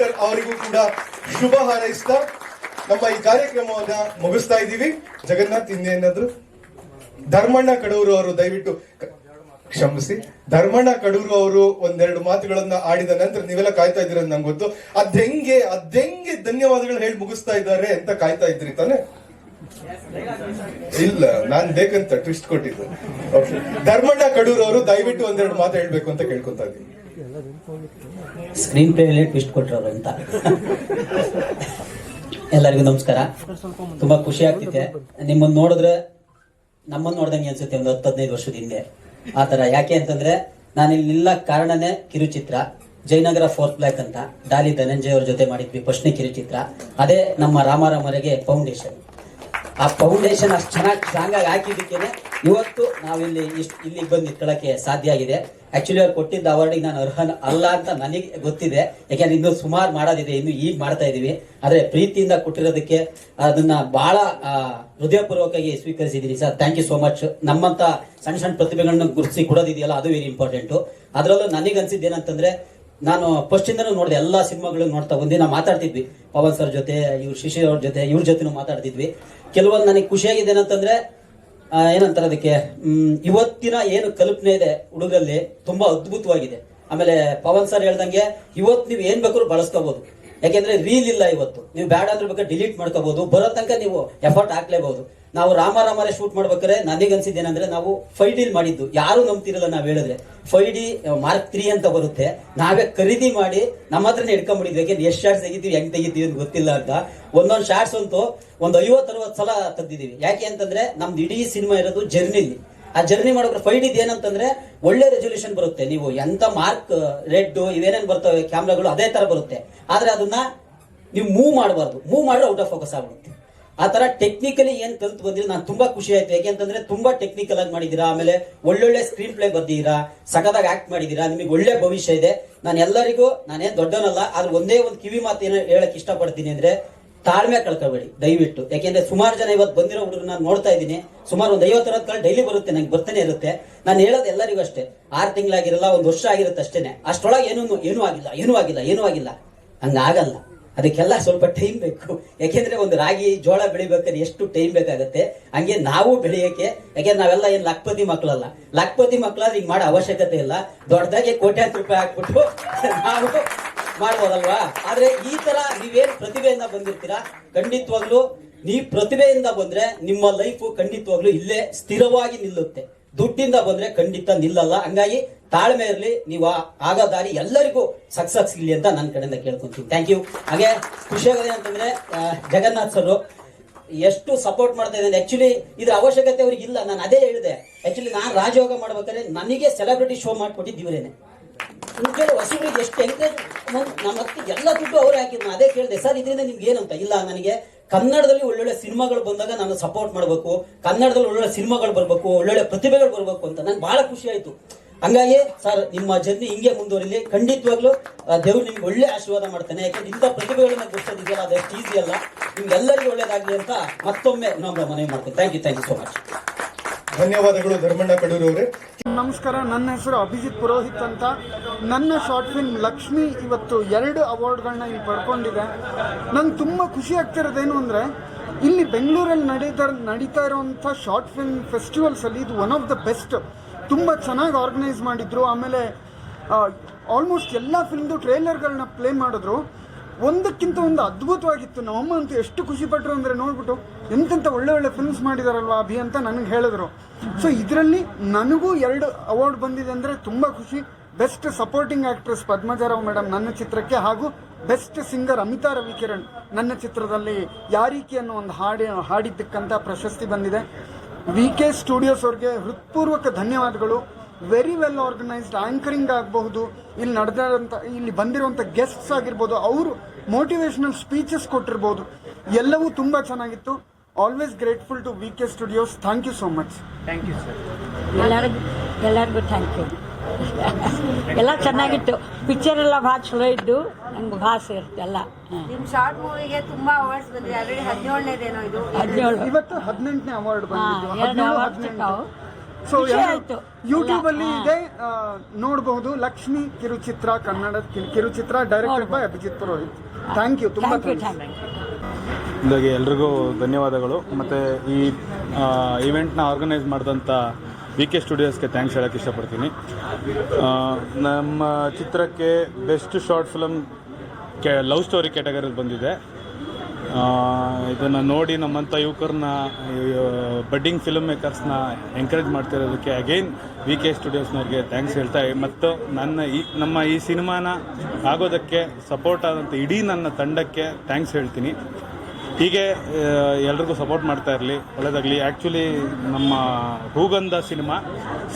ಡೈರೆಕ್ಟರ್ ಅವರಿಗೂ ಕೂಡ ಶುಭ ಹಾರೈಸ್ತಾ ನಮ್ಮ ಈ ಕಾರ್ಯಕ್ರಮವನ್ನ ಮುಗಿಸ್ತಾ ಇದ್ದೀವಿ. ಜಗನ್ನಾಥ್ ಇನ್ನೇನಾದ್ರು ಧರ್ಮಣ್ಣ ಕಡೂರು ಅವರು ದಯವಿಟ್ಟು ಕ್ಷಮಿಸಿ. ಧರ್ಮಣ್ಣ ಕಡೂರು ಅವರು ಒಂದೆರಡು ಮಾತುಗಳನ್ನ ಆಡಿದ ನಂತರ ನೀವೆಲ್ಲ ಕಾಯ್ತಾ ಇದ್ದೀರ ನಂಗೆ ಗೊತ್ತು. ಅದೆಂಗೆ ಅದೆಂಗೆ ಧನ್ಯವಾದಗಳು ಹೇಳಿ ಮುಗಿಸ್ತಾ ಇದ್ದಾರೆ ಅಂತ ಕಾಯ್ತಾ ಇದ್ರಿ ತಾನೆ? ಇಲ್ಲ, ನಾನ್ ಬೇಕಂತ ಟ್ವಿಸ್ಟ್ ಕೊಟ್ಟಿದ್ದು. ಧರ್ಮಣ್ಣ ಕಡೂರು ಅವರು ದಯವಿಟ್ಟು ಒಂದೆರಡು ಮಾತು ಹೇಳ್ಬೇಕು ಅಂತ ಕೇಳ್ಕೊತಾ ಇದ್ದೀನಿ.
ಸ್ಕ್ರೀನ್ ಪ್ಲೇಯಲ್ಲಿ ಟ್ವಿಸ್ಟ್ ಕೊಟ್ಟಿರೋರು ಅಂತ. ಎಲ್ಲರಿಗೂ ನಮಸ್ಕಾರ. ತುಂಬಾ ಖುಷಿ ಆಗ್ತಿದೆ. ನಿಮ್ಮನ್ನ ನೋಡಿದ್ರೆ ನಮ್ಮನ್ನ ನೋಡ್ದಂಗೆ ಅನ್ಸುತ್ತೆ ಒಂದು ಹತ್ತು ಹದಿನೈದು ವರ್ಷದ ಹಿಂದೆ. ಆತರ ತರ ಯಾಕೆ ಅಂತಂದ್ರೆ ನಾನು ಇಲ್ಲಿ ನಿಲ್ಲ ಕಾರಣನೇ ಕಿರುಚಿತ್ರ. ಜಯನಗರ ಫೋರ್ತ್ ಬ್ಲಾಕ್ ಅಂತ. ಡಾಲಿ ಧನಂಜಯ ಅವ್ರ ಜೊತೆ ಮಾಡಿದ್ವಿ ಫಸ್ಟ್ನೇ ಕಿರುಚಿತ್ರ. ಅದೇ ನಮ್ಮ ರಾಮಾರಾಮರಿಗೆ ಫೌಂಡೇಶನ್ ಆ ಫೌಂಡೇಶನ್ ಅಷ್ಟು ಚೆನ್ನಾಗಿ ಸ್ಟ್ರಾಂಗ್ ಆಗಿ ಹಾಕಿದ್ದಕ್ಕೇನೆ ಇವತ್ತು ನಾವಿಲ್ಲಿ ಇಷ್ಟು ಇಲ್ಲಿ ಬಂದು ನಿಂತ್ಕೊಳ್ಳಕ್ಕೆ ಸಾಧ್ಯ ಆಗಿದೆ. ಆಕ್ಚುಲಿ ಅವ್ರು ಕೊಟ್ಟಿದ್ದ ಅವಾರ್ಡಿಗೆ ನಾನು ಅರ್ಹನ ಅಲ್ಲ ಅಂತ ನನಗೆ ಗೊತ್ತಿದೆ. ಯಾಕೆಂದ್ರೆ ಇನ್ನು ಸುಮಾರು ಮಾಡೋದಿದೆ, ಇನ್ನು ಈಗ ಮಾಡ್ತಾ ಇದೀವಿ. ಆದ್ರೆ ಪ್ರೀತಿಯಿಂದ ಕೊಟ್ಟಿರೋದಕ್ಕೆ ಅದನ್ನ ಬಹಳ ಹೃದಯಪೂರ್ವಕವಾಗಿ ಸ್ವೀಕರಿಸಿದ್ದೀನಿ sir. Thank you so much ನಮ್ಮಂತ ಸಣ್ಣ ಸಣ್ಣ ಪ್ರತಿಭೆಗಳನ್ನ ಗುರುತಿಸಿ ಕೊಡೋದಿದೆಯಲ್ಲ, ಅದು ವೆರಿ ಇಂಪಾರ್ಟೆಂಟ್ ಅದರಲ್ಲೂ ನನಗೆ ಅನ್ಸಿದ್ದು ಏನಂತಂದ್ರೆ, ನಾನು ಫಸ್ಟ್ ಇಂದನೂ ನೋಡಿದೆ ಎಲ್ಲಾ ಸಿನಿಮಾಗಳು ನೋಡ್ತಾ ಬಂದು ನಾವು ಮಾತಾಡ್ತಿದ್ವಿ. ಪವನ್ ಸರ್ ಜೊತೆ, ಇವ್ರು ಶಿಶಿರ್ ಅವ್ರ ಜೊತೆ, ಇವ್ರ ಜೊತೆನೂ ಮಾತಾಡ್ತಿದ್ವಿ. ಕೆಲವೊಂದು ನನಗೆ ಖುಷಿಯಾಗಿದೆ ಏನಂತಂದ್ರೆ ಏನಂತಾರೆ ಅದಕ್ಕೆ ಇವತ್ತಿನ ಏನು ಕಲ್ಪನೆ ಇದೆ ಹುಡುಗರಲ್ಲಿ ತುಂಬಾ ಅದ್ಭುತವಾಗಿದೆ. ಆಮೇಲೆ ಪವನ್ ಸರ್ ಹೇಳ್ದಂಗೆ ಇವತ್ತು ನೀವು ಏನ್ ಬೇಕಾದ್ರೂ ಬಳಸ್ಕೋಬಹುದು ಯಾಕೆಂದ್ರೆ ರೀಲ್ ಇಲ್ಲ ಇವತ್ತು. ನೀವು ಬ್ಯಾಡ್ ಅಂದ್ರೆ ಬೇಕಾದ್ರೆ ಡಿಲೀಟ್ ಮಾಡ್ಕೋಬಹುದು. ಬರೋ ತನಕ ನೀವು ಎಫರ್ಟ್ ಹಾಕ್ಲೇಬಹುದು. ನಾವು ರಾಮ ರಾಮರೇ ಶೂಟ್ ಮಾಡ್ಬೇಕಾದ್ರೆ ನನಗೆ ಅನ್ಸಿದ್ದು ಏನಂದ್ರೆ ನಾವು ಫೈ ಡಿಲ್ ಮಾಡಿದ್ದು. ಯಾರು ನಂಬ್ತಿರಲ್ಲ ನಾವ್ ಹೇಳಿದ್ರೆ. ಫೈ ಡಿ ಮಾರ್ಕ್ ತ್ರೀ ಅಂತ ಬರುತ್ತೆ. ನಾವೇ ಖರೀದಿ ಮಾಡಿ ನಮ್ಮ ಹತ್ರನೇ ಇಟ್ಕೊಂಡ್ಬಿಟ್ಟಿದ್ವಿ ಯಾಕೆಂದ್ರೆ ಎಷ್ಟು ಶಾರ್ಟ್ಸ್ ತೆಗಿತೀವಿ, ಹೆಂಗ್ ತೆಗಿತೀವಿ ಅಂತ ಗೊತ್ತಿಲ್ಲ ಅಂತ. ಒಂದೊಂದು ಶಾರ್ಟ್ಸ್ ಅಂತೂ ಒಂದು ಐವತ್ತು ಅರವತ್ತು ಸಲ ತೆಗ್ದಿದೀವಿ ಯಾಕೆ ಅಂತಂದ್ರೆ ನಮ್ದು ಇಡೀ ಸಿನಿಮಾ ಇರೋದು ಜರ್ನಿಲಿ ಆ ಜರ್ನಿ ಮಾಡೋಕೆ ಫೈಟ್ ಇದು ಏನಂತಂದ್ರೆ ಒಳ್ಳೆ ರೆಸೊಲ್ಯೂಷನ್ ಬರುತ್ತೆ. ನೀವು ಎಂತ ಮಾರ್ಕ್ ರೆಡ್ ಇವೇನೇನ್ ಬರ್ತವೆ, ಕ್ಯಾಮ್ರಾಗಳು ಅದೇ ತರ ಬರುತ್ತೆ. ಆದ್ರೆ ಅದನ್ನ ನೀವು ಮೂವ್ ಮಾಡಬಾರ್ದು. ಮೂವ್ ಮಾಡಿದ್ರೆ ಔಟ್ ಆಫ್ ಫೋಕಸ್ ಆಗ್ಬಿಡುತ್ತೆ. ಆ ತರ ಟೆಕ್ನಿಕಲಿ ಏನ್ ಕಲ್ತು ಬಂದಿರಿ ನಾನು ತುಂಬಾ ಖುಷಿ ಆಯ್ತು. ಯಾಕೆಂತಂದ್ರೆ ತುಂಬಾ ಟೆಕ್ನಿಕಲ್ ಆಗಿ ಮಾಡಿದೀರಾ. ಆಮೇಲೆ ಒಳ್ಳೊಳ್ಳೆ ಸ್ಕ್ರೀನ್ ಪ್ಲೇ ಬರ್ದಿದ್ದೀರಾ ಸಖತ್ತಾಗಿ ಆಕ್ಟ್ ಮಾಡಿದೀರಾ. ನಿಮಗೆ ಒಳ್ಳೆ ಭವಿಷ್ಯ ಇದೆ. ನಾನು ಎಲ್ಲರಿಗೂ, ನಾನೇನ್ ದೊಡ್ಡವನಲ್ಲ, ಆದ್ರೆ ಒಂದೇ ಒಂದು ಕಿವಿ ಮಾತು ಏನು ಹೇಳಕ್ ಇಷ್ಟಪಡ್ತೀನಿ ಅಂದ್ರೆ ತಾಳ್ಮೆ ಕಳ್ಕೊಬೇಡಿ, ದಯವಿಟ್ಟು. ಯಾಕೆಂದ್ರೆ ಸುಮಾರು ಜನ ಇವತ್ತು ಬಂದಿರೋ ಹುಡುಗರು ನಾನು ನೋಡ್ತಾ ಇದ್ದೀನಿ. ಸುಮಾರು ಒಂದು ಐವತ್ತು ಕಾಲ ಡೈಲಿ ಬರುತ್ತೆ, ನಂಗೆ ಬರ್ತಾನೆ ಇರುತ್ತೆ. ನಾನು ಹೇಳೋದು ಎಲ್ಲರಿಗೂ ಅಷ್ಟೇ. ಆರು ತಿಂಗಳಾಗಿರಲ್ಲ, ಒಂದು ವರ್ಷ ಆಗಿರುತ್ತೆ ಅಷ್ಟೇನೆ. ಅಷ್ಟೊಳಗೆ ಏನೂ ಏನೂ ಆಗಿಲ್ಲ ಏನೂ ಆಗಿಲ್ಲ ಏನೂ ಆಗಿಲ್ಲ. ಹಂಗಾಗಲ್ಲ. ಅದಕ್ಕೆಲ್ಲ ಸ್ವಲ್ಪ ಟೈಮ್ ಬೇಕು. ಯಾಕೆಂದ್ರೆ ಒಂದು ರಾಗಿ, ಜೋಳ ಬೆಳಿಬೇಕಾದ್ರೆ ಎಷ್ಟು ಟೈಮ್ ಬೇಕಾಗುತ್ತೆ? ಹಂಗೆ ನಾವು ಬೆಳೆಯೋಕೆ, ಯಾಕೆಂದ್ರೆ ನಾವೆಲ್ಲ ಏನು ಲಕ್ಪತಿ ಮಕ್ಕಳಲ್ಲ. ಲಕ್ಪತಿ ಮಕ್ಕಳಾದ್ರೆ ಹಿಂಗೆ ಮಾಡೋ ಅವಶ್ಯಕತೆ ಇಲ್ಲ. ದೊಡ್ಡದಾಗಿ ಕೋಟ್ಯಾಂತರ ರೂಪಾಯಿ ಹಾಕ್ಬಿಟ್ಟು ನಾವು ಮಾಡ್ಬೋದಲ್ವಾ? ಆದ್ರೆ ಈ ತರ ನೀವೇನ್ ಪ್ರತಿಭೆಯಿಂದ ಬಂದಿರ್ತೀರಾ? ಖಂಡಿತವಾಗ್ಲು ನೀ ಪ್ರತಿಭೆಯಿಂದ ಬಂದ್ರೆ ನಿಮ್ಮ ಲೈಫ್ ಖಂಡಿತವಾಗ್ಲು ಇಲ್ಲೇ ಸ್ಥಿರವಾಗಿ ನಿಲ್ಲುತ್ತೆ. ದುಡ್ಡಿಂದ ಬಂದ್ರೆ ಖಂಡಿತ ನಿಲ್ಲಲ್ಲ. ಹಂಗಾಗಿ ತಾಳ್ಮೆ ಇರಲಿ. ನೀವು ಆಗ ದಾರಿ ಎಲ್ಲರಿಗೂ ಸಕ್ಸಸ್ ಇಲ್ಲಿ ಅಂತ ನನ್ನ ಕಡೆಯಿಂದ ಕೇಳ್ಕೊಂತೀನಿ. ಥ್ಯಾಂಕ್ ಯು ಹಾಗೆ ಖುಷಿಯಾಗಿದೆ ಅಂತಂದ್ರೆ ಜಗನ್ನಾಥ್ ಸರ್ ಎಷ್ಟು ಸಪೋರ್ಟ್ ಮಾಡ್ತಾ ಇದ್ದೇನೆ. ಆಕ್ಚುಲಿ ಇದ್ರ ಅವಶ್ಯಕತೆ ಅವ್ರಿಗೆ ಇಲ್ಲ ನಾನು ಅದೇ ಹೇಳಿದೆ. ಆಕ್ಚುಲಿ ನಾನು ರಾಜಯೋಗ ಮಾಡ್ಬೇಕಾದ್ರೆ ನನಗೆ ಸೆಲೆಬ್ರಿಟಿ ಶೋ ಮಾಡ್ಕೊಟ್ಟಿದ್ದು ಇವರೇನೆ. ನಿಜವಾಗ್ಲೂ ವಸೂಲಿಗೆ ಎಷ್ಟು ಎಂಕರೇಜ್ ನಮ್ಮ ಹತ್ರ ಎಲ್ಲ ದುಡ್ಡು ಅವರೇ ಹಾಕಿದ್ರು. ಅದೇ ಕೇಳಿದೆ, ಸರ್, ಇದರಿಂದ ನಿಮ್ಗೆ ಏನಂತ? ಇಲ್ಲ ನನಗೆ ಕನ್ನಡದಲ್ಲಿ ಒಳ್ಳೊಳ್ಳೆ ಸಿನಿಮಾಗಳು ಬಂದಾಗ ನಾನು ಸಪೋರ್ಟ್ ಮಾಡಬೇಕು. ಕನ್ನಡದಲ್ಲಿ ಒಳ್ಳೊಳ್ಳೆ ಸಿನಿಮಾಗಳು ಬರಬೇಕು, ಒಳ್ಳೊಳ್ಳೆ ಪ್ರತಿಭೆಗಳು ಬರಬೇಕು ಅಂತ. ನಂಗೆ ಬಹಳ ಖುಷಿ ಆಯಿತು. ಹಂಗಾಗಿ, ಸರ್, ನಿಮ್ಮ ಜರ್ನಿ ಹಿಂಗೆ ಮುಂದುವರಿಲಿ. ಖಂಡಿತವಾಗ್ಲೂ ದೇವ್ರು ನಿಮ್ಗೆ ಒಳ್ಳೆ ಆಶೀರ್ವಾದ ಮಾಡ್ತಾನೆ. ಯಾಕಂದ್ರೆ ಇಂಥ ಪ್ರತಿಭೆಗಳನ್ನ ಗುರ್ಸೋದಿದೆಯಲ್ಲ ಅದು ಎಷ್ಟು ಈಸಿ ಅಲ್ಲ. ನಿಮ್ಗೆಲ್ಲರಿಗೂ ಒಳ್ಳೇದಾಗಲಿ ಅಂತ ಮತ್ತೊಮ್ಮೆ ನಮ್ಮ ಮನವಿ ಮಾಡ್ತೀನಿ. Thank you thank you so much
ಧನ್ಯವಾದಗಳು ಧರ್ಮಣ್ಣ ಕಡೂರು ಅವರೇ.
ನಮಸ್ಕಾರ, ನನ್ನ ಹೆಸರು ಅಭಿಜಿತ್ ಪುರೋಹಿತ್ ಅಂತ. ನನ್ನ ಶಾರ್ಟ್ ಫಿಲ್ಮ್ ಲಕ್ಷ್ಮಿ ಇವತ್ತು ಎರಡು ಅವಾರ್ಡ್ಗಳನ್ನ ಇಲ್ಲಿ ಪಡ್ಕೊಂಡಿದೆ. ನಂಗೆ ತುಂಬ ಖುಷಿ ಆಗ್ತಿರೋದೇನು ಅಂದರೆ, ಇಲ್ಲಿ ಬೆಂಗಳೂರಲ್ಲಿ ನಡೀತಾ ನಡೀತಾ ಇರೋವಂಥ ಶಾರ್ಟ್ ಫಿಲ್ಮ್ ಫೆಸ್ಟಿವಲ್ಸಲ್ಲಿ ಇದು ಒನ್ ಆಫ್ ದ ಬೆಸ್ಟ್ ತುಂಬ ಚೆನ್ನಾಗಿ ಆರ್ಗನೈಸ್ ಮಾಡಿದ್ರು. ಆಮೇಲೆ ಆಲ್ಮೋಸ್ಟ್ ಎಲ್ಲ ಫಿಲ್ಮ್ದು ಟ್ರೇಲರ್ಗಳನ್ನ ಪ್ಲೇ ಮಾಡಿದ್ರು. ಒಂದಕ್ಕಿಂತ ಒಂದು ಅದ್ಭುತವಾಗಿತ್ತು. ನಮ್ಮಮ್ಮ ಅಂತೂ ಎಷ್ಟು ಖುಷಿ ಪಟ್ಟರು ಅಂದರೆ ನೋಡ್ಬಿಟ್ಟು ಎಂತೆಂಥ ಒಳ್ಳೆ ಒಳ್ಳೆ ಫಿಲ್ಮ್ಸ್ ಮಾಡಿದಾರಲ್ವ ಅಭಿ ಅಂತ ನನಗೆ ಹೇಳಿದ್ರು. ಸೊ ಇದರಲ್ಲಿ ನನಗೂ ಎರಡು ಅವಾರ್ಡ್ ಬಂದಿದೆ ಅಂದರೆ ತುಂಬ ಖುಷಿ. Best supporting actress Padmaja Rao madam ನನ್ನ ಚಿತ್ರಕ್ಕೆ ಹಾಗೂ ಬೆಸ್ಟ್ ಸಿಂಗರ್ ಅಮಿತಾ ರವಿಕಿರಣ್ ನನ್ನ ಚಿತ್ರದಲ್ಲಿ ಯಾರೀಕಿ ಅನ್ನೋ ಒಂದು ಹಾಡಿ ಹಾಡಿದ್ದಕ್ಕಂಥ ಪ್ರಶಸ್ತಿ ಬಂದಿದೆ. ವಿ ಕೆ ಸ್ಟುಡಿಯೋಸ್ ಅವ್ರಿಗೆ ಹೃತ್ಪೂರ್ವಕ ಧನ್ಯವಾದಗಳು. ವೆರಿ ವೆಲ್ ಆರ್ಗನೈಸ್ಡ್ ಆ್ಯಂಕರಿಂಗ್ ಆಗಬಹುದು. ಇಲ್ಲಿ ನಡೆದಂಥ ಇಲ್ಲಿ ಬಂದಿರುವಂಥ ಗೆಸ್ಟ್ಸ್ ಆಗಿರ್ಬೋದು ಅವರು ಮೋಟಿವೇಶನಲ್ ಸ್ಪೀಚಸ್ ಕೊಟ್ಟಿರ್ಬೋದು ಎಲ್ಲವೂ ತುಂಬ ಚೆನ್ನಾಗಿತ್ತು. Always grateful to V K studios thank you so much thank you sir
ಎಲ್ಲರಿಗೂ ಎಲ್ಲರಿಗೂ ಥ್ಯಾಂಕ್ ಯು ಎಲ್ಲ ಚೆನ್ನಾಗಿತ್ತು. ಪಿಕ್ಚರ್ ಎಲ್ಲ ಭಾಳ ಚಲೋ ಇದ್ದು ನಂಗೆ ಭಾಳ ಸೇರ್ತು ಎಲ್ಲ.
ನಿಮ್ ಶಾರ್ಟ್ ಮೂವಿಗೆ ತುಂಬಾ ಅವಾರ್ಡ್ಸ್ ಬಂದಿದೆ. ಆಲ್ರೆಡಿ ಹದಿನೇಳನೇದೇನೋ ಇದು?
ಹದಿನೇಳು.
ಇವತ್ತು ಹದಿನೆಂಟನೇ ಅವಾರ್ಡ್ ಬಂದಿದ್ದು
ಅವಾರ್ಡ್
ಹದಿನೇಳು ಹದಿನೆಂಟು.
ಸಿಕ್ಕಾವು.
ಸೊ ಯೂಟ್ಯೂಬ್ ಅಲ್ಲಿ ಇದೆ ನೋಡಬಹುದು. ಲಕ್ಷ್ಮಿ ಕಿರುಚಿತ್ರ ಕನ್ನಡ ಕಿರುಚಿತ್ರ director by Abhijit Purohit. Thank you ತುಂಬಾ
ಹಾಗಾಗಿ ಎಲ್ರಿಗೂ ಧನ್ಯವಾದಗಳು. ಮತ್ತು ಈ ಇವೆಂಟ್ನ ಆರ್ಗನೈಸ್ ಮಾಡಿದಂಥ ವಿ ಕೆ ಸ್ಟುಡಿಯೋಸ್ಗೆ ಥ್ಯಾಂಕ್ಸ್ ಹೇಳಕ್ಕೆ ಇಷ್ಟಪಡ್ತೀನಿ. ನಮ್ಮ ಚಿತ್ರಕ್ಕೆ best short film K love story ಕ್ಯಾಟಗರಿಲಿ ಬಂದಿದೆ. ಇದನ್ನು ನೋಡಿ ನಮ್ಮಂಥ ಯುವಕರನ್ನ ಬಡ್ಡಿಂಗ್ ಫಿಲ್ಮ್ ಮೇಕರ್ಸ್ನ ಎಂಕರೇಜ್ ಮಾಡ್ತಿರೋದಕ್ಕೆ ಅಗೈನ್ ವಿ ಕೆ ಸ್ಟುಡಿಯೋಸ್ನವ್ರಿಗೆ ಥ್ಯಾಂಕ್ಸ್ ಹೇಳ್ತಾ ಮತ್ತು ನನ್ನ ಈ, ನಮ್ಮ ಈ ಸಿನಿಮಾನ ಆಗೋದಕ್ಕೆ ಸಪೋರ್ಟ್ ಆದಂಥ ಇಡೀ ನನ್ನ ತಂಡಕ್ಕೆ ಥ್ಯಾಂಕ್ಸ್ ಹೇಳ್ತೀನಿ. ಹೀಗೆ ಎಲ್ರಿಗೂ ಸಪೋರ್ಟ್ ಮಾಡ್ತಾ ಇರಲಿ ಒಳ್ಳೆಯದಾಗಲಿ ಆ್ಯಕ್ಚುಲಿ ನಮ್ಮ ಹೂಗಂಧ cinema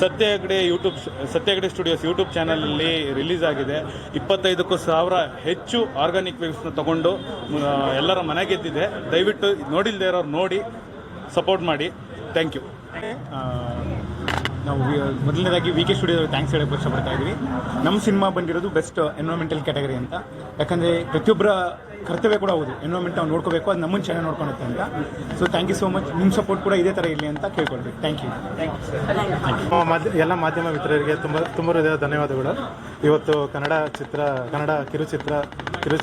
Satya Hegde YouTube Satya Hegde studios YouTube ಚಾನಲಲ್ಲಿ ರಿಲೀಸ್ ಆಗಿದೆ. ಇಪ್ಪತ್ತೈದಕ್ಕೂ ಸಾವಿರ ಹೆಚ್ಚು ಆರ್ಗಾನಿಕ್ ವೇವ್ಸ್ನ ತಗೊಂಡು ಎಲ್ಲರ ಮನೆ ಗೆದ್ದಿದೆ ದಯವಿಟ್ಟು ನೋಡಿಲ್ಲದೆ ಇರೋರು ನೋಡಿ ಸಪೋರ್ಟ್ ಮಾಡಿ. ಥ್ಯಾಂಕ್ ಯು
ನಾವು ಮೊದಲನೇದಾಗಿ ವಿ ಕೆ ಸ್ಟುಡಿಯೋ ಥ್ಯಾಂಕ್ಸ್ ಹೇಳಕ್ಕೆ ಇಷ್ಟಪಡ್ತಾ ಇದ್ದೀವಿ ನಮ್ಮ ಸಿನಿಮಾ ಬಂದಿರೋದು ಬೆಸ್ಟ್ ಎನ್ವೈರ್ಮೆಂಟಲ್ ಕ್ಯಾಟಗರಿ ಅಂತ. ಯಾಕಂದರೆ ಪ್ರತಿಯೊಬ್ಬರ ಕರ್ತವ್ಯ ಕೂಡ ಹೌದು. ಎನ್ವೈರ್ಮೆಂಟ್ ನಾವು ನೋಡ್ಕೋಬೇಕು. ಅದು ನಮ್ಮನ್ನು ಚೆನ್ನಾಗಿ ನೋಡ್ಕೊಳುತ್ತೆ ಅಂತ. So thank you so much ನಿಮ್ಮ ಸಪೋರ್ಟ್ ಕೂಡ ಇದೇ ಥರ ಇರಲಿ ಅಂತ ಕೇಳ್ಕೊಳ್ತೀವಿ. ಥ್ಯಾಂಕ್ ಯು
ಎಲ್ಲ ಮಾಧ್ಯಮ ಮಿತ್ರರಿಗೆ ತುಂಬ ತುಂಬ ಹೃದಯ ಧನ್ಯವಾದಗಳು. ಇವತ್ತು ಕನ್ನಡ ಚಿತ್ರ, ಕನ್ನಡ ಕಿರುಚಿತ್ರ, ಕಿರು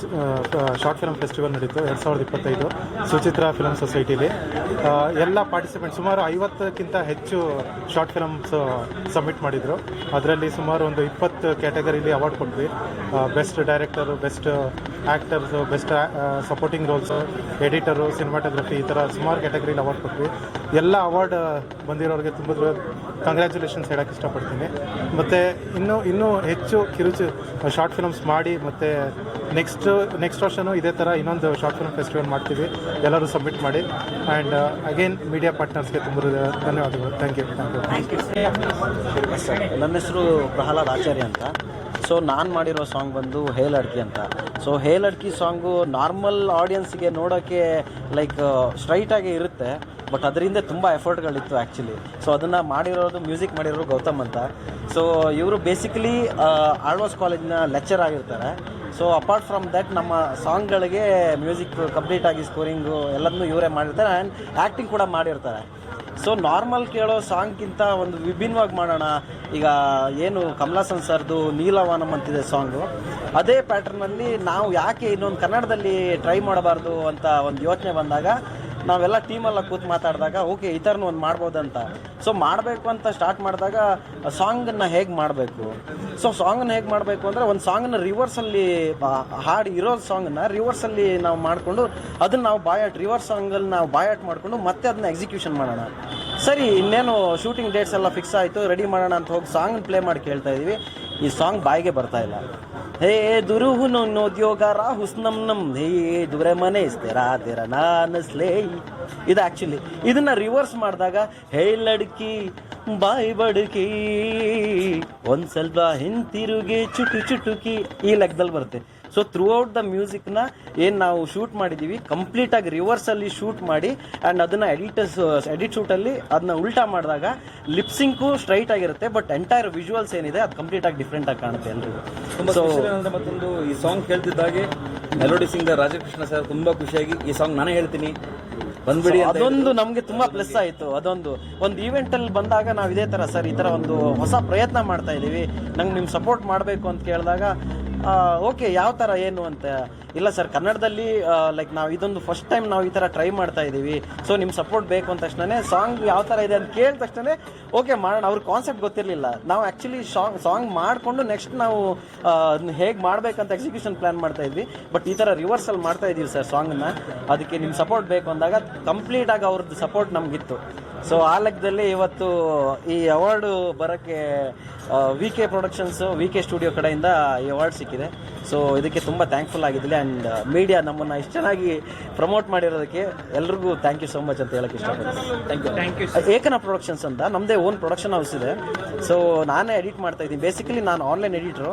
ಶಾರ್ಟ್ ಫಿಲ್ಮ್ ಫೆಸ್ಟಿವಲ್ ನಡೀತು ಎರಡು ಸಾವಿರದ ಇಪ್ಪತ್ತೈದು ಸುಚಿತ್ರ ಫಿಲಮ್ ಸೊಸೈಟಿಲಿ ಎಲ್ಲ ಪಾರ್ಟಿಸಿಪೆಂಟ್ ಸುಮಾರು ಐವತ್ತಕ್ಕಿಂತ ಹೆಚ್ಚು ಶಾರ್ಟ್ ಫಿಲಮ್ಸ್ ಸಬ್ಮಿಟ್ ಮಾಡಿದರು. ಅದರಲ್ಲಿ ಸುಮಾರು ಒಂದು ಇಪ್ಪತ್ತು ಕ್ಯಾಟಗರಿಲಿ ಅವಾರ್ಡ್ ಕೊಟ್ವಿ. Best director best actors best supporting roles editor cinematography ಈ ಥರ ಸುಮಾರು ಕ್ಯಾಟಗರಿಲಿ ಅವಾರ್ಡ್ ಕೊಟ್ವಿ. ಎಲ್ಲ ಅವಾರ್ಡ್ ಬಂದಿರೋರಿಗೆ ತುಂಬ ಕಂಗ್ರ್ಯಾಚುಲೇಷನ್ಸ್ ಹೇಳೋಕ್ಕೆ ಇಷ್ಟಪಡ್ತೀನಿ. ಮತ್ತು ಇನ್ನೂ ಇನ್ನೂ ಹೆಚ್ಚು ಕಿರುಚು ಶಾರ್ಟ್ ಫಿಲಮ್ಸ್ ಮಾಡಿ ಮತ್ತು ನೆಕ್ಸ್ಟ್ ನೆಕ್ಸ್ಟ್ ವರ್ಷನು ಇದೇ ಥರ ಇನ್ನೊಂದು ಶಾರ್ಟ್ ಫಿಲ್ಮ್ ಫೆಸ್ಟಿವಲ್ ಮಾಡ್ತೀವಿ. ಎಲ್ಲರೂ ಸಬ್ಮಿಟ್ ಮಾಡಿ. ಆ್ಯಂಡ್ ಅಗೇನ್ ಮೀಡಿಯಾ ಪಾರ್ಟ್ನರ್ಸ್ಗೆ ತುಂಬ ಧನ್ಯವಾದಗಳು. ಥ್ಯಾಂಕ್ ಯು ಥ್ಯಾಂಕ್ ಯು
ನನ್ನ ಹೆಸರು ಪ್ರಹ್ಲಾದ್ ಆಚಾರ್ಯ ಅಂತ. ಸೊ ನಾನು ಮಾಡಿರೋ ಸಾಂಗ್ ಬಂದು ಹೇ ಲಡ್ಕಿ ಅಂತ. ಸೊ ಹೇ ಲಡ್ಕಿ ಸಾಂಗು ನಾರ್ಮಲ್ ಆಡಿಯನ್ಸ್ಗೆ ನೋಡೋಕ್ಕೆ ಲೈಕ್ ಸ್ಟ್ರೈಟಾಗಿ ಇರುತ್ತೆ ಬಟ್ ಅದರಿಂದ ತುಂಬ ಎಫರ್ಟ್ಗಳಿತ್ತು ಆ್ಯಕ್ಚುಲಿ ಸೊ ಅದನ್ನು ಮಾಡಿರೋದು ಮ್ಯೂಸಿಕ್ ಮಾಡಿರೋರು ಗೌತಮ್ ಅಂತ. ಸೊ ಇವರು ಬೇಸಿಕಲಿ ಆಳ್ವಾಸ್ ಕಾಲೇಜಿನ ಲೆಕ್ಚರ್ ಆಗಿರ್ತಾರೆ. ಸೊ ಅಪಾರ್ಟ್ ಫ್ರಮ್ ದಟ್ ನಮ್ಮ ಸಾಂಗ್ಗಳಿಗೆ ಮ್ಯೂಸಿಕ್ ಕಂಪ್ಲೀಟಾಗಿ ಸ್ಕೋರಿಂಗು ಎಲ್ಲದನ್ನೂ ಇವರೇ ಮಾಡಿರ್ತಾರೆ ಆ್ಯಂಡ್ ಆ್ಯಕ್ಟಿಂಗ್ ಕೂಡ ಮಾಡಿರ್ತಾರೆ. ಸೊ ನಾರ್ಮಲ್ ಕೇಳೋ ಸಾಂಗ್ಗಿಂತ ಒಂದು ವಿಭಿನ್ನವಾಗಿ ಮಾಡೋಣ. ಈಗ ಏನು ಕಮಲಾಸನ್ ಸರ್ದು ನೀಲವಾನಂ ಅಂತಿದೆ ಸಾಂಗು ಅದೇ ಪ್ಯಾಟರ್ನಲ್ಲಿ ನಾವು ಯಾಕೆ ಇನ್ನೊಂದು ಕನ್ನಡದಲ್ಲಿ ಟ್ರೈ ಮಾಡಬಾರ್ದು ಅಂತ ಒಂದು ಯೋಚನೆ ಬಂದಾಗ ನಾವೆಲ್ಲ ಟೀಮೆಲ್ಲ ಕೂತು ಮಾತಾಡಿದಾಗ ಓಕೆ ಈ ಥರನೂ ಒಂದು ಮಾಡ್ಬೋದಂತ. ಸೊ ಮಾಡಬೇಕು ಅಂತ ಸ್ಟಾರ್ಟ್ ಮಾಡಿದಾಗ ಸಾಂಗನ್ನು ಹೇಗೆ ಮಾಡಬೇಕು? ಸೊ ಸಾಂಗನ್ನು ಹೇಗೆ ಮಾಡಬೇಕು ಅಂದರೆ, ಒಂದು ಸಾಂಗನ್ನ ರಿವರ್ಸಲ್ಲಿ ಹಾಡು ಇರೋ ಸಾಂಗನ್ನ ರಿವರ್ಸಲ್ಲಿ ನಾವು ಮಾಡಿಕೊಂಡು, ಅದನ್ನು ನಾವು ಬಾಯಾಟ್ ರಿವರ್ಸ್ ಸಾಂಗಲ್ಲಿ ನಾವು ಬಾಯಟ್ ಮಾಡಿಕೊಂಡು ಮತ್ತೆ ಅದನ್ನ ಎಕ್ಸಿಕ್ಯೂಷನ್ ಮಾಡೋಣ. ಸರಿ, ಇನ್ನೇನು ಶೂಟಿಂಗ್ ಡೇಟ್ಸ್ ಎಲ್ಲ ಫಿಕ್ಸ್ ಆಯಿತು ರೆಡಿ ಮಾಡೋಣ ಅಂತ ಹೋಗಿ ಸಾಂಗ್ ಪ್ಲೇ ಮಾಡಿ ಕೇಳ್ತಾ ಇದ್ದೀವಿ. ಈ ಸಾಂಗ್ ಬಾಯಿಗೆ ಬರ್ತಾ ಇಲ್ಲ. ಹೇ ದುರುಹು ನೋದ್ಯೋಗಾರ ಹುಸ್ನಮ್ ನಮ್ ಹೇ ದುರೆ ಮನೆ ಇಸ್ತೇರಾ ತೆರ ನಾನ್ ಸ್ಲೇ ಇದು ಆ್ಯಕ್ಚುಲಿ ಇದನ್ನ ರಿವರ್ಸ್ ಮಾಡಿದಾಗ, ಹೇ ಲಡ್ಕಿ, ಬಾಯಿ ಬಡಕಿ, ಒಂದು ಸ್ವಲ್ಪ ಹಿಂತಿರುಗಿ, ಚುಟು ಚುಟುಕಿ, ಈ ಲೆಕ್ಕದಲ್ಲಿ ಬರುತ್ತೆ. ಸೊ ಥ್ರೂ ಔಟ್ ದ ಮ್ಯೂಸಿಕ್ನ ಏನು ನಾವು ಶೂಟ್ ಮಾಡಿದ್ದೀವಿ ಕಂಪ್ಲೀಟಾಗಿ ರಿವರ್ಸಲ್ಲಿ ಶೂಟ್ ಮಾಡಿ ಆ್ಯಂಡ್ ಅದನ್ನು ಎಡಿಟರ್ಸ್ ಎಡಿಟ್ ಶೂಟಲ್ಲಿ ಅದನ್ನ ಉಲ್ಟಾ ಮಾಡಿದಾಗ ಲಿಪ್ಸಿಂಕು ಸ್ಟ್ರೈಟ್ ಆಗಿರುತ್ತೆ ಬಟ್ ಎಂಟೈರ್ ವಿಜುವಲ್ಸ್ ಏನಿದೆ ಅದು ಕಂಪ್ಲೀಟಾಗಿ ಡಿಫ್ರೆಂಟಾಗಿ ಕಾಣುತ್ತೆ ಸೊ
ಅಂದ್ರೆ ಮತ್ತೊಂದು ಈ ಸಾಂಗ್ ಕೇಳ್ತಿದ್ದಾಗೆ ಮೆಲೋಡಿ ಸಿಂಗ್ ರಾಜಕೃಷ್ಣ ಸರ್ ತುಂಬಾ ಖುಷಿಯಾಗಿ ಈ ಸಾಂಗ್ ನಾನೇ ಹೇಳ್ತೀನಿ. ಬಂದ್ಬಿಡಿ
ಅದೊಂದು ನಮಗೆ ತುಂಬಾ ಪ್ಲಸ್ ಆಯಿತು. ಅದೊಂದು ಒಂದು ಈವೆಂಟ್ ಅಲ್ಲಿ ಬಂದಾಗ ನಾವು ಇದೇ ತರ ಸರ್ ಈ ತರ ಒಂದು ಹೊಸ ಪ್ರಯತ್ನ ಮಾಡ್ತಾ ಇದೀವಿ. ನಂಗೆ ನಿಮ್ ಸಪೋರ್ಟ್ ಮಾಡಬೇಕು ಅಂತ ಕೇಳಿದಾಗ ಓಕೆ ಯಾವ ತರ, ಏನು ಅಂತ. ಇಲ್ಲ ಸರ್ ಕನ್ನಡದಲ್ಲಿ ಲೈಕ್ ನಾವು ಇದೊಂದು ಫಸ್ಟ್ ಟೈಮ್ ನಾವು ಈ ತರ ಟ್ರೈ ಮಾಡ್ತಾ ಇದೀವಿ. ಸೊ ನಿಮ್ಮ ಸಪೋರ್ಟ್ ಬೇಕು ಅಂದ ತಕ್ಷಣ ಸಾಂಗ್ ಯಾವ ತರ ಇದೆ ಅಂತ ಕೇಳಿದ ತಕ್ಷಣ ಓಕೆ ಮಾಡೋಣ, ಅವ್ರ ಕಾನ್ಸೆಪ್ಟ್ ಗೊತ್ತಿರಲಿಲ್ಲ. ನಾವು ಆಕ್ಚುಲಿ ಸಾಂಗ್ ಸಾಂಗ್ ಮಾಡಿಕೊಂಡು ನೆಕ್ಸ್ಟ್ ನಾವು ಹೇಗೆ ಮಾಡಬೇಕಂತ ಎಕ್ಸಿಕ್ಯೂಷನ್ ಪ್ಲಾನ್ ಮಾಡ್ತಾ ಇದ್ವಿ. ಬಟ್ ಈ ತರ ರಿವರ್ಸಲ್ ಮಾಡ್ತಾ ಇದೀವಿ ಸರ್ ಸಾಂಗನ್ನ ಅದಕ್ಕೆ ನಿಮ್ಮ ಸಪೋರ್ಟ್ ಬೇಕು ಅಂದಾಗ ಕಂಪ್ಲೀಟ್ ಆಗಿ ಅವ್ರದ್ದು ಸಪೋರ್ಟ್ ನಮಗಿತ್ತು. ಸೊ ಆ ಲೆಕ್ಕದಲ್ಲಿ ಇವತ್ತು ಈ ಅವಾರ್ಡು ಬರೋಕ್ಕೆ V K productions V K studio ಕಡೆಯಿಂದ ಈ ಅವಾರ್ಡ್ ಸಿಕ್ಕಿದೆ. ಸೊ ಇದಕ್ಕೆ ತುಂಬ ಥ್ಯಾಂಕ್ಫುಲ್ ಆಗಿದ್ದೀನಿ ಆ್ಯಂಡ್ ಮೀಡಿಯಾ ನಮ್ಮನ್ನು ಇಷ್ಟು ಚೆನ್ನಾಗಿ ಪ್ರಮೋಟ್ ಮಾಡಿರೋದಕ್ಕೆ ಎಲ್ರಿಗೂ ಥ್ಯಾಂಕ್ ಯು ಸೋ ಮಚ್ ಅಂತ ಹೇಳಕ್ಕೆ ಇಷ್ಟಪಡ್ತೀನಿ. ಥ್ಯಾಂಕ್ ಯು ಏಕನ ಪ್ರೊಡಕ್ಷನ್ಸ್ ಅಂತ ನಮ್ಮದೇ ಓನ್ ಪ್ರೊಡಕ್ಷನ್ ಹೌಸ್ ಇದೆ. ಸೊ ನಾನೇ ಎಡಿಟ್ ಮಾಡ್ತಾ ಇದ್ದೀನಿ. ಬೇಸಿಕಲಿ ನಾನು ಆನ್ಲೈನ್ ಎಡಿಟ್ರು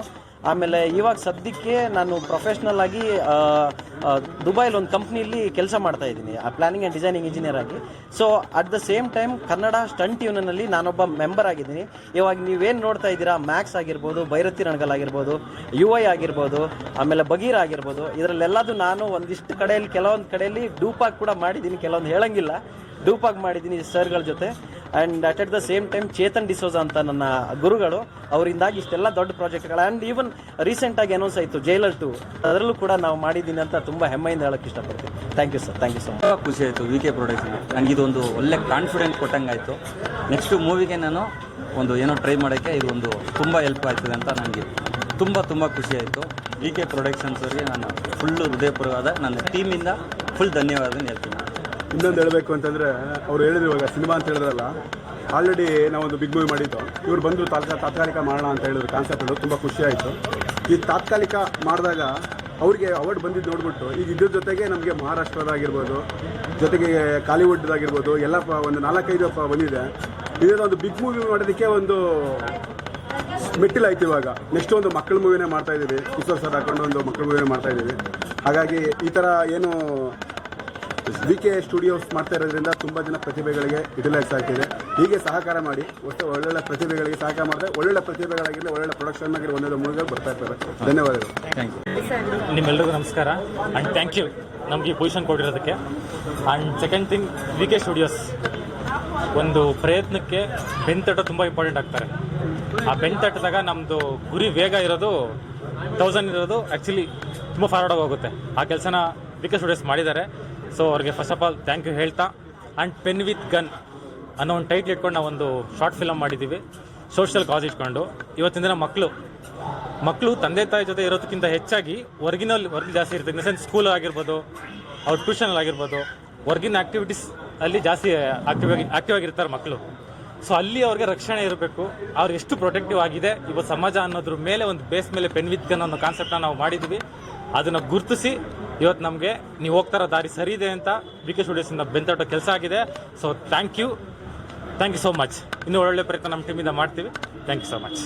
ಆಮೇಲೆ ಇವಾಗ ಸದ್ಯಕ್ಕೆ ನಾನು ಪ್ರೊಫೆಷ್ನಲ್ ಆಗಿ ದುಬೈಲಿ ಒಂದು ಕಂಪ್ನಿಯಲ್ಲಿ ಕೆಲಸ ಮಾಡ್ತಾ ಇದ್ದೀನಿ, ಆ ಪ್ಲಾನಿಂಗ್ ಆ್ಯಂಡ್ ಡಿಸೈನಿಂಗ್ ಇಂಜಿನಿಯರ್ ಆಗಿ. So at the same time Kannada stunt ಯೂನಿಯನಲ್ಲಿ ನಾನೊಬ್ಬ ಮೆಂಬರ್ ಆಗಿದ್ದೀನಿ. ಇವಾಗ ನೀವೇನು ನೋಡ್ತಾ ಇದ್ದೀರಾ ಮ್ಯಾಕ್ಸ್ ಆಗಿರ್ಬೋದು, ಭೈರತಿ ರಣಗಲ್ ಆಗಿರ್ಬೋದು ಯು ಐ ಆಗಿರ್ಬೋದು, ಆಮೇಲೆ ಬಗೀರ್ ಆಗಿರ್ಬೋದು ಇದರಲ್ಲೆಲ್ಲದೂ ನಾನು ಒಂದಿಷ್ಟು ಕಡೆಯಲ್ಲಿ, ಕೆಲವೊಂದು ಕಡೆಯಲ್ಲಿ ಡೂಪಾಗಿ ಕೂಡ ಮಾಡಿದ್ದೀನಿ, ಕೆಲವೊಂದು ಹೇಳಂಗಿಲ್ಲ. ಡೂಪಾಗಿ ಮಾಡಿದ್ದೀನಿ ಸರ್ಗಳ ಜೊತೆ. And at at the same time Chetan D'Souza ಅಂತ ನನ್ನ ಗುರುಗಳು, ಅವರಿಂದಾಗಿ ಇಷ್ಟೆಲ್ಲ ದೊಡ್ಡ ಪ್ರಾಜೆಕ್ಟ್ಗಳು ಆ್ಯಂಡ್ ಈವನ್ ರೀಸೆಂಟಾಗಿ ಅನೌನ್ಸ್ ಆಯಿತು ಜೈಲರ್ ಟು ಅದರಲ್ಲೂ ಕೂಡ ನಾವು ಮಾಡಿದ್ದೀನಿ ಅಂತ ತುಂಬ ಹೆಮ್ಮೆಯಿಂದ ಹೇಳೋಕ್ಕೆ ಇಷ್ಟಪಡ್ತೀನಿ. Thank you sir thank you so
ತುಂಬಾ ಖುಷಿ ಆಯಿತು ವಿ ಕೆ ನನಗೆ ಇದೊಂದು ಒಳ್ಳೆ ಕಾನ್ಫಿಡೆಂಟ್ ಕೊಟ್ಟಂಗಾಯಿತು. ನೆಕ್ಸ್ಟ್ ಮೂವಿಗೆ ನಾನು ಒಂದು ಏನೋ ಟ್ರೈ ಮಾಡೋಕ್ಕೆ ಇದು ಒಂದು ತುಂಬ ಹೆಲ್ಪ್ ಆಗ್ತದೆ ಅಂತ ನನಗೆ ತುಂಬ ತುಂಬ ಖುಷಿ ಆಯಿತು. ವಿ ಕೆ ಪ್ರೊಡಕ್ಷನ್ಸ್ ಅವರಿಗೆ ನಾನು ಫುಲ್ಲು ಹೃದಯಪೂರ್ವವಾದ ನನ್ನ ಟೀಮಿಂದ ಫುಲ್ ಧನ್ಯವಾದ ಹೇಳ್ತೀನಿ.
ಇನ್ನೊಂದು ಹೇಳಬೇಕು ಅಂತಂದರೆ, ಅವ್ರು ಹೇಳಿದ್ರು ಇವಾಗ ಸಿನಿಮಾ ಅಂತ ಹೇಳಿದ್ರಲ್ಲ ಆಲ್ರೆಡಿ ನಾವೊಂದು ಬಿಗ್ ಮೂವಿ ಮಾಡಿದ್ದು. ಇವ್ರು ಬಂದು ತಾತ್ಕಾಲ ತಾತ್ಕಾಲಿಕ ಮಾಡೋಣ ಅಂತ ಹೇಳಿದ್ರು ಕಾನ್ಸೆಪ್ಟ್ ತುಂಬ ಖುಷಿ ಆಯಿತು. ಈ ತಾತ್ಕಾಲಿಕ ಮಾಡಿದಾಗ ಅವ್ರಿಗೆ ಅವಾರ್ಡ್ ಬಂದಿದ್ದು ನೋಡ್ಬಿಟ್ಟು, ಈಗ ಇದ್ರ ಜೊತೆಗೆ ನಮಗೆ ಮಹಾರಾಷ್ಟ್ರದಾಗಿರ್ಬೋದು ಜೊತೆಗೆ ಕಾಲಿವುಡ್ದಾಗಿರ್ಬೋದು ಎಲ್ಲ ಒಂದು ನಾಲ್ಕೈದು ಬಂದಿದೆ. ಇದರ ಒಂದು ಬಿಗ್ ಮೂವಿ ಮಾಡೋದಕ್ಕೆ ಒಂದು ಮೆಟ್ಟಿಲಾಯ್ತು ಇವಾಗ. ನೆಕ್ಸ್ಟ್ ಒಂದು ಮಕ್ಕಳ ಮೂವಿನೇ ಮಾಡ್ತಾ ಇದ್ದೀವಿ ಕಿಶೋರ್ ಸರ್ ಹಾಕೊಂಡು ಒಂದು ಮಕ್ಕಳ ಮೂವಿನೇ ಮಾಡ್ತಾ ಇದ್ದೀವಿ ಹಾಗಾಗಿ ಈ ಥರ ಏನು ವಿ ಕೆ ಸ್ಟುಡಿಯೋಸ್ ಮಾಡ್ತಾ ಇರೋದ್ರಿಂದ ತುಂಬ ಜನ ಪ್ರತಿಭೆಗಳಿಗೆ ಯುಟಿಲೈಸ್ ಆಗ್ತಿದೆ. ಹೀಗೆ ಸಹಕಾರ ಮಾಡಿ ಒಟ್ಟು ಒಳ್ಳೊಳ್ಳೆ ಪ್ರತಿಭೆಗಳಿಗೆ ಸಹಕಾರ ಮಾಡಿದ್ರೆ ಒಳ್ಳೊಳ್ಳೆ ಪ್ರತಿಭೆಗಳಾಗಿರಲಿ, ಒಳ್ಳೊಳ್ಳೆ ಪ್ರೊಡಕ್ಷನ್ ಆಗಿರೋ ಒಂದೊಂದು ಮೂಲಗಳು ಬರ್ತಾ ಇರ್ತಾರೆ. ಧನ್ಯವಾದಗಳು.
ನಿಮ್ಮೆಲ್ಲರಿಗೂ ನಮಸ್ಕಾರ. ಆ್ಯಂಡ್ ಥ್ಯಾಂಕ್ ಯು ನಮಗೆ ಈ position ಕೊಟ್ಟಿರೋದಕ್ಕೆ. And second thing V K studios ಒಂದು ಪ್ರಯತ್ನಕ್ಕೆ ಬೆಂತಟ ತುಂಬ ಇಂಪಾರ್ಟೆಂಟ್ ಆಗ್ತಾರೆ. ಆ ಬೆಂತಟ್ಟದಾಗ ನಮ್ಮದು ಗುರಿ ವೇಗ ಇರೋದು ತೌಸಂಡ್ ಇರೋದು ಆ್ಯಕ್ಚುಲಿ ತುಂಬ ಫಾರ್ವರ್ಡ್ ಹೋಗುತ್ತೆ. ಆ ಕೆಲಸನ ವಿ ಕೆ ಸ್ಟುಡಿಯೋಸ್ ಮಾಡಿದ್ದಾರೆ. ಸೊ ಅವ್ರಿಗೆ first of all thank you ಹೇಳ್ತಾ. ಆ್ಯಂಡ್ ಪೆನ್ ವಿತ್ ಗನ್ ಅನ್ನೋ ಒಂದು ಟೈಟ್ಲ್ ಇಟ್ಕೊಂಡು ನಾವು ಒಂದು ಶಾರ್ಟ್ ಫಿಲಮ್ ಮಾಡಿದ್ದೀವಿ ಸೋಷಿಯಲ್ ಕಾಸ್ ಇಟ್ಕೊಂಡು. ಇವತ್ತಿನ ದಿನ ಮಕ್ಕಳು ಮಕ್ಕಳು ತಂದೆ ತಾಯಿ ಜೊತೆ ಇರೋದಕ್ಕಿಂತ ಹೆಚ್ಚಾಗಿ ಹೊರ್ಗಿನಲ್ಲಿ ವರ್ಕ್ ಜಾಸ್ತಿ ಇರ್ತದೆ ಇನ್ ಸೆನ್ಸ್ ಸ್ಕೂಲ್ ಆಗಿರ್ಬೋದು, ಅವ್ರ ಟ್ಯೂಷನಲ್ಲಿ ಆಗಿರ್ಬೋದು ಹೊರ್ಗಿನ ಆ್ಯಕ್ಟಿವಿಟೀಸ್ ಅಲ್ಲಿ ಜಾಸ್ತಿ ಆಕ್ಟಿವ್ ಆಗಿ ಆಕ್ಟಿವ್ ಆಗಿರ್ತಾರೆ ಮಕ್ಕಳು ಸೊ ಅಲ್ಲಿ ಅವ್ರಿಗೆ ರಕ್ಷಣೆ ಇರಬೇಕು. ಅವ್ರು ಎಷ್ಟು ಪ್ರೊಟೆಕ್ಟಿವ್ ಆಗಿದೆ ಇವತ್ತು ಸಮಾಜ ಅನ್ನೋದ್ರ ಮೇಲೆ ಒಂದು ಬೇಸ್ ಮೇಲೆ ಪೆನ್ ವಿತ್ ಗನ್ ಅನ್ನೋ ಕಾನ್ಸೆಪ್ಟನ್ನ ನಾವು ಮಾಡಿದ್ವಿ. ಅದನ್ನು ಗುರುತಿಸಿ ಇವತ್ತು ನಮಗೆ ನೀವು ಹೋಗ್ತಾರೋ ದಾರಿ ಸರಿ ಇದೆ ಅಂತ ಬಿ ಕೆ ಸ್ಟುಡಿಯೋಸಿಂದ ಬೆಂತಟ್ಟೋ ಕೆಲಸ ಆಗಿದೆ. So thank you thank you so much ಇನ್ನೂ ಒಳ್ಳೊಳ್ಳೆ ಪ್ರಯತ್ನ ನಮ್ಮ ಟೀಮಿಂದ ಮಾಡ್ತೀವಿ. Thank you so much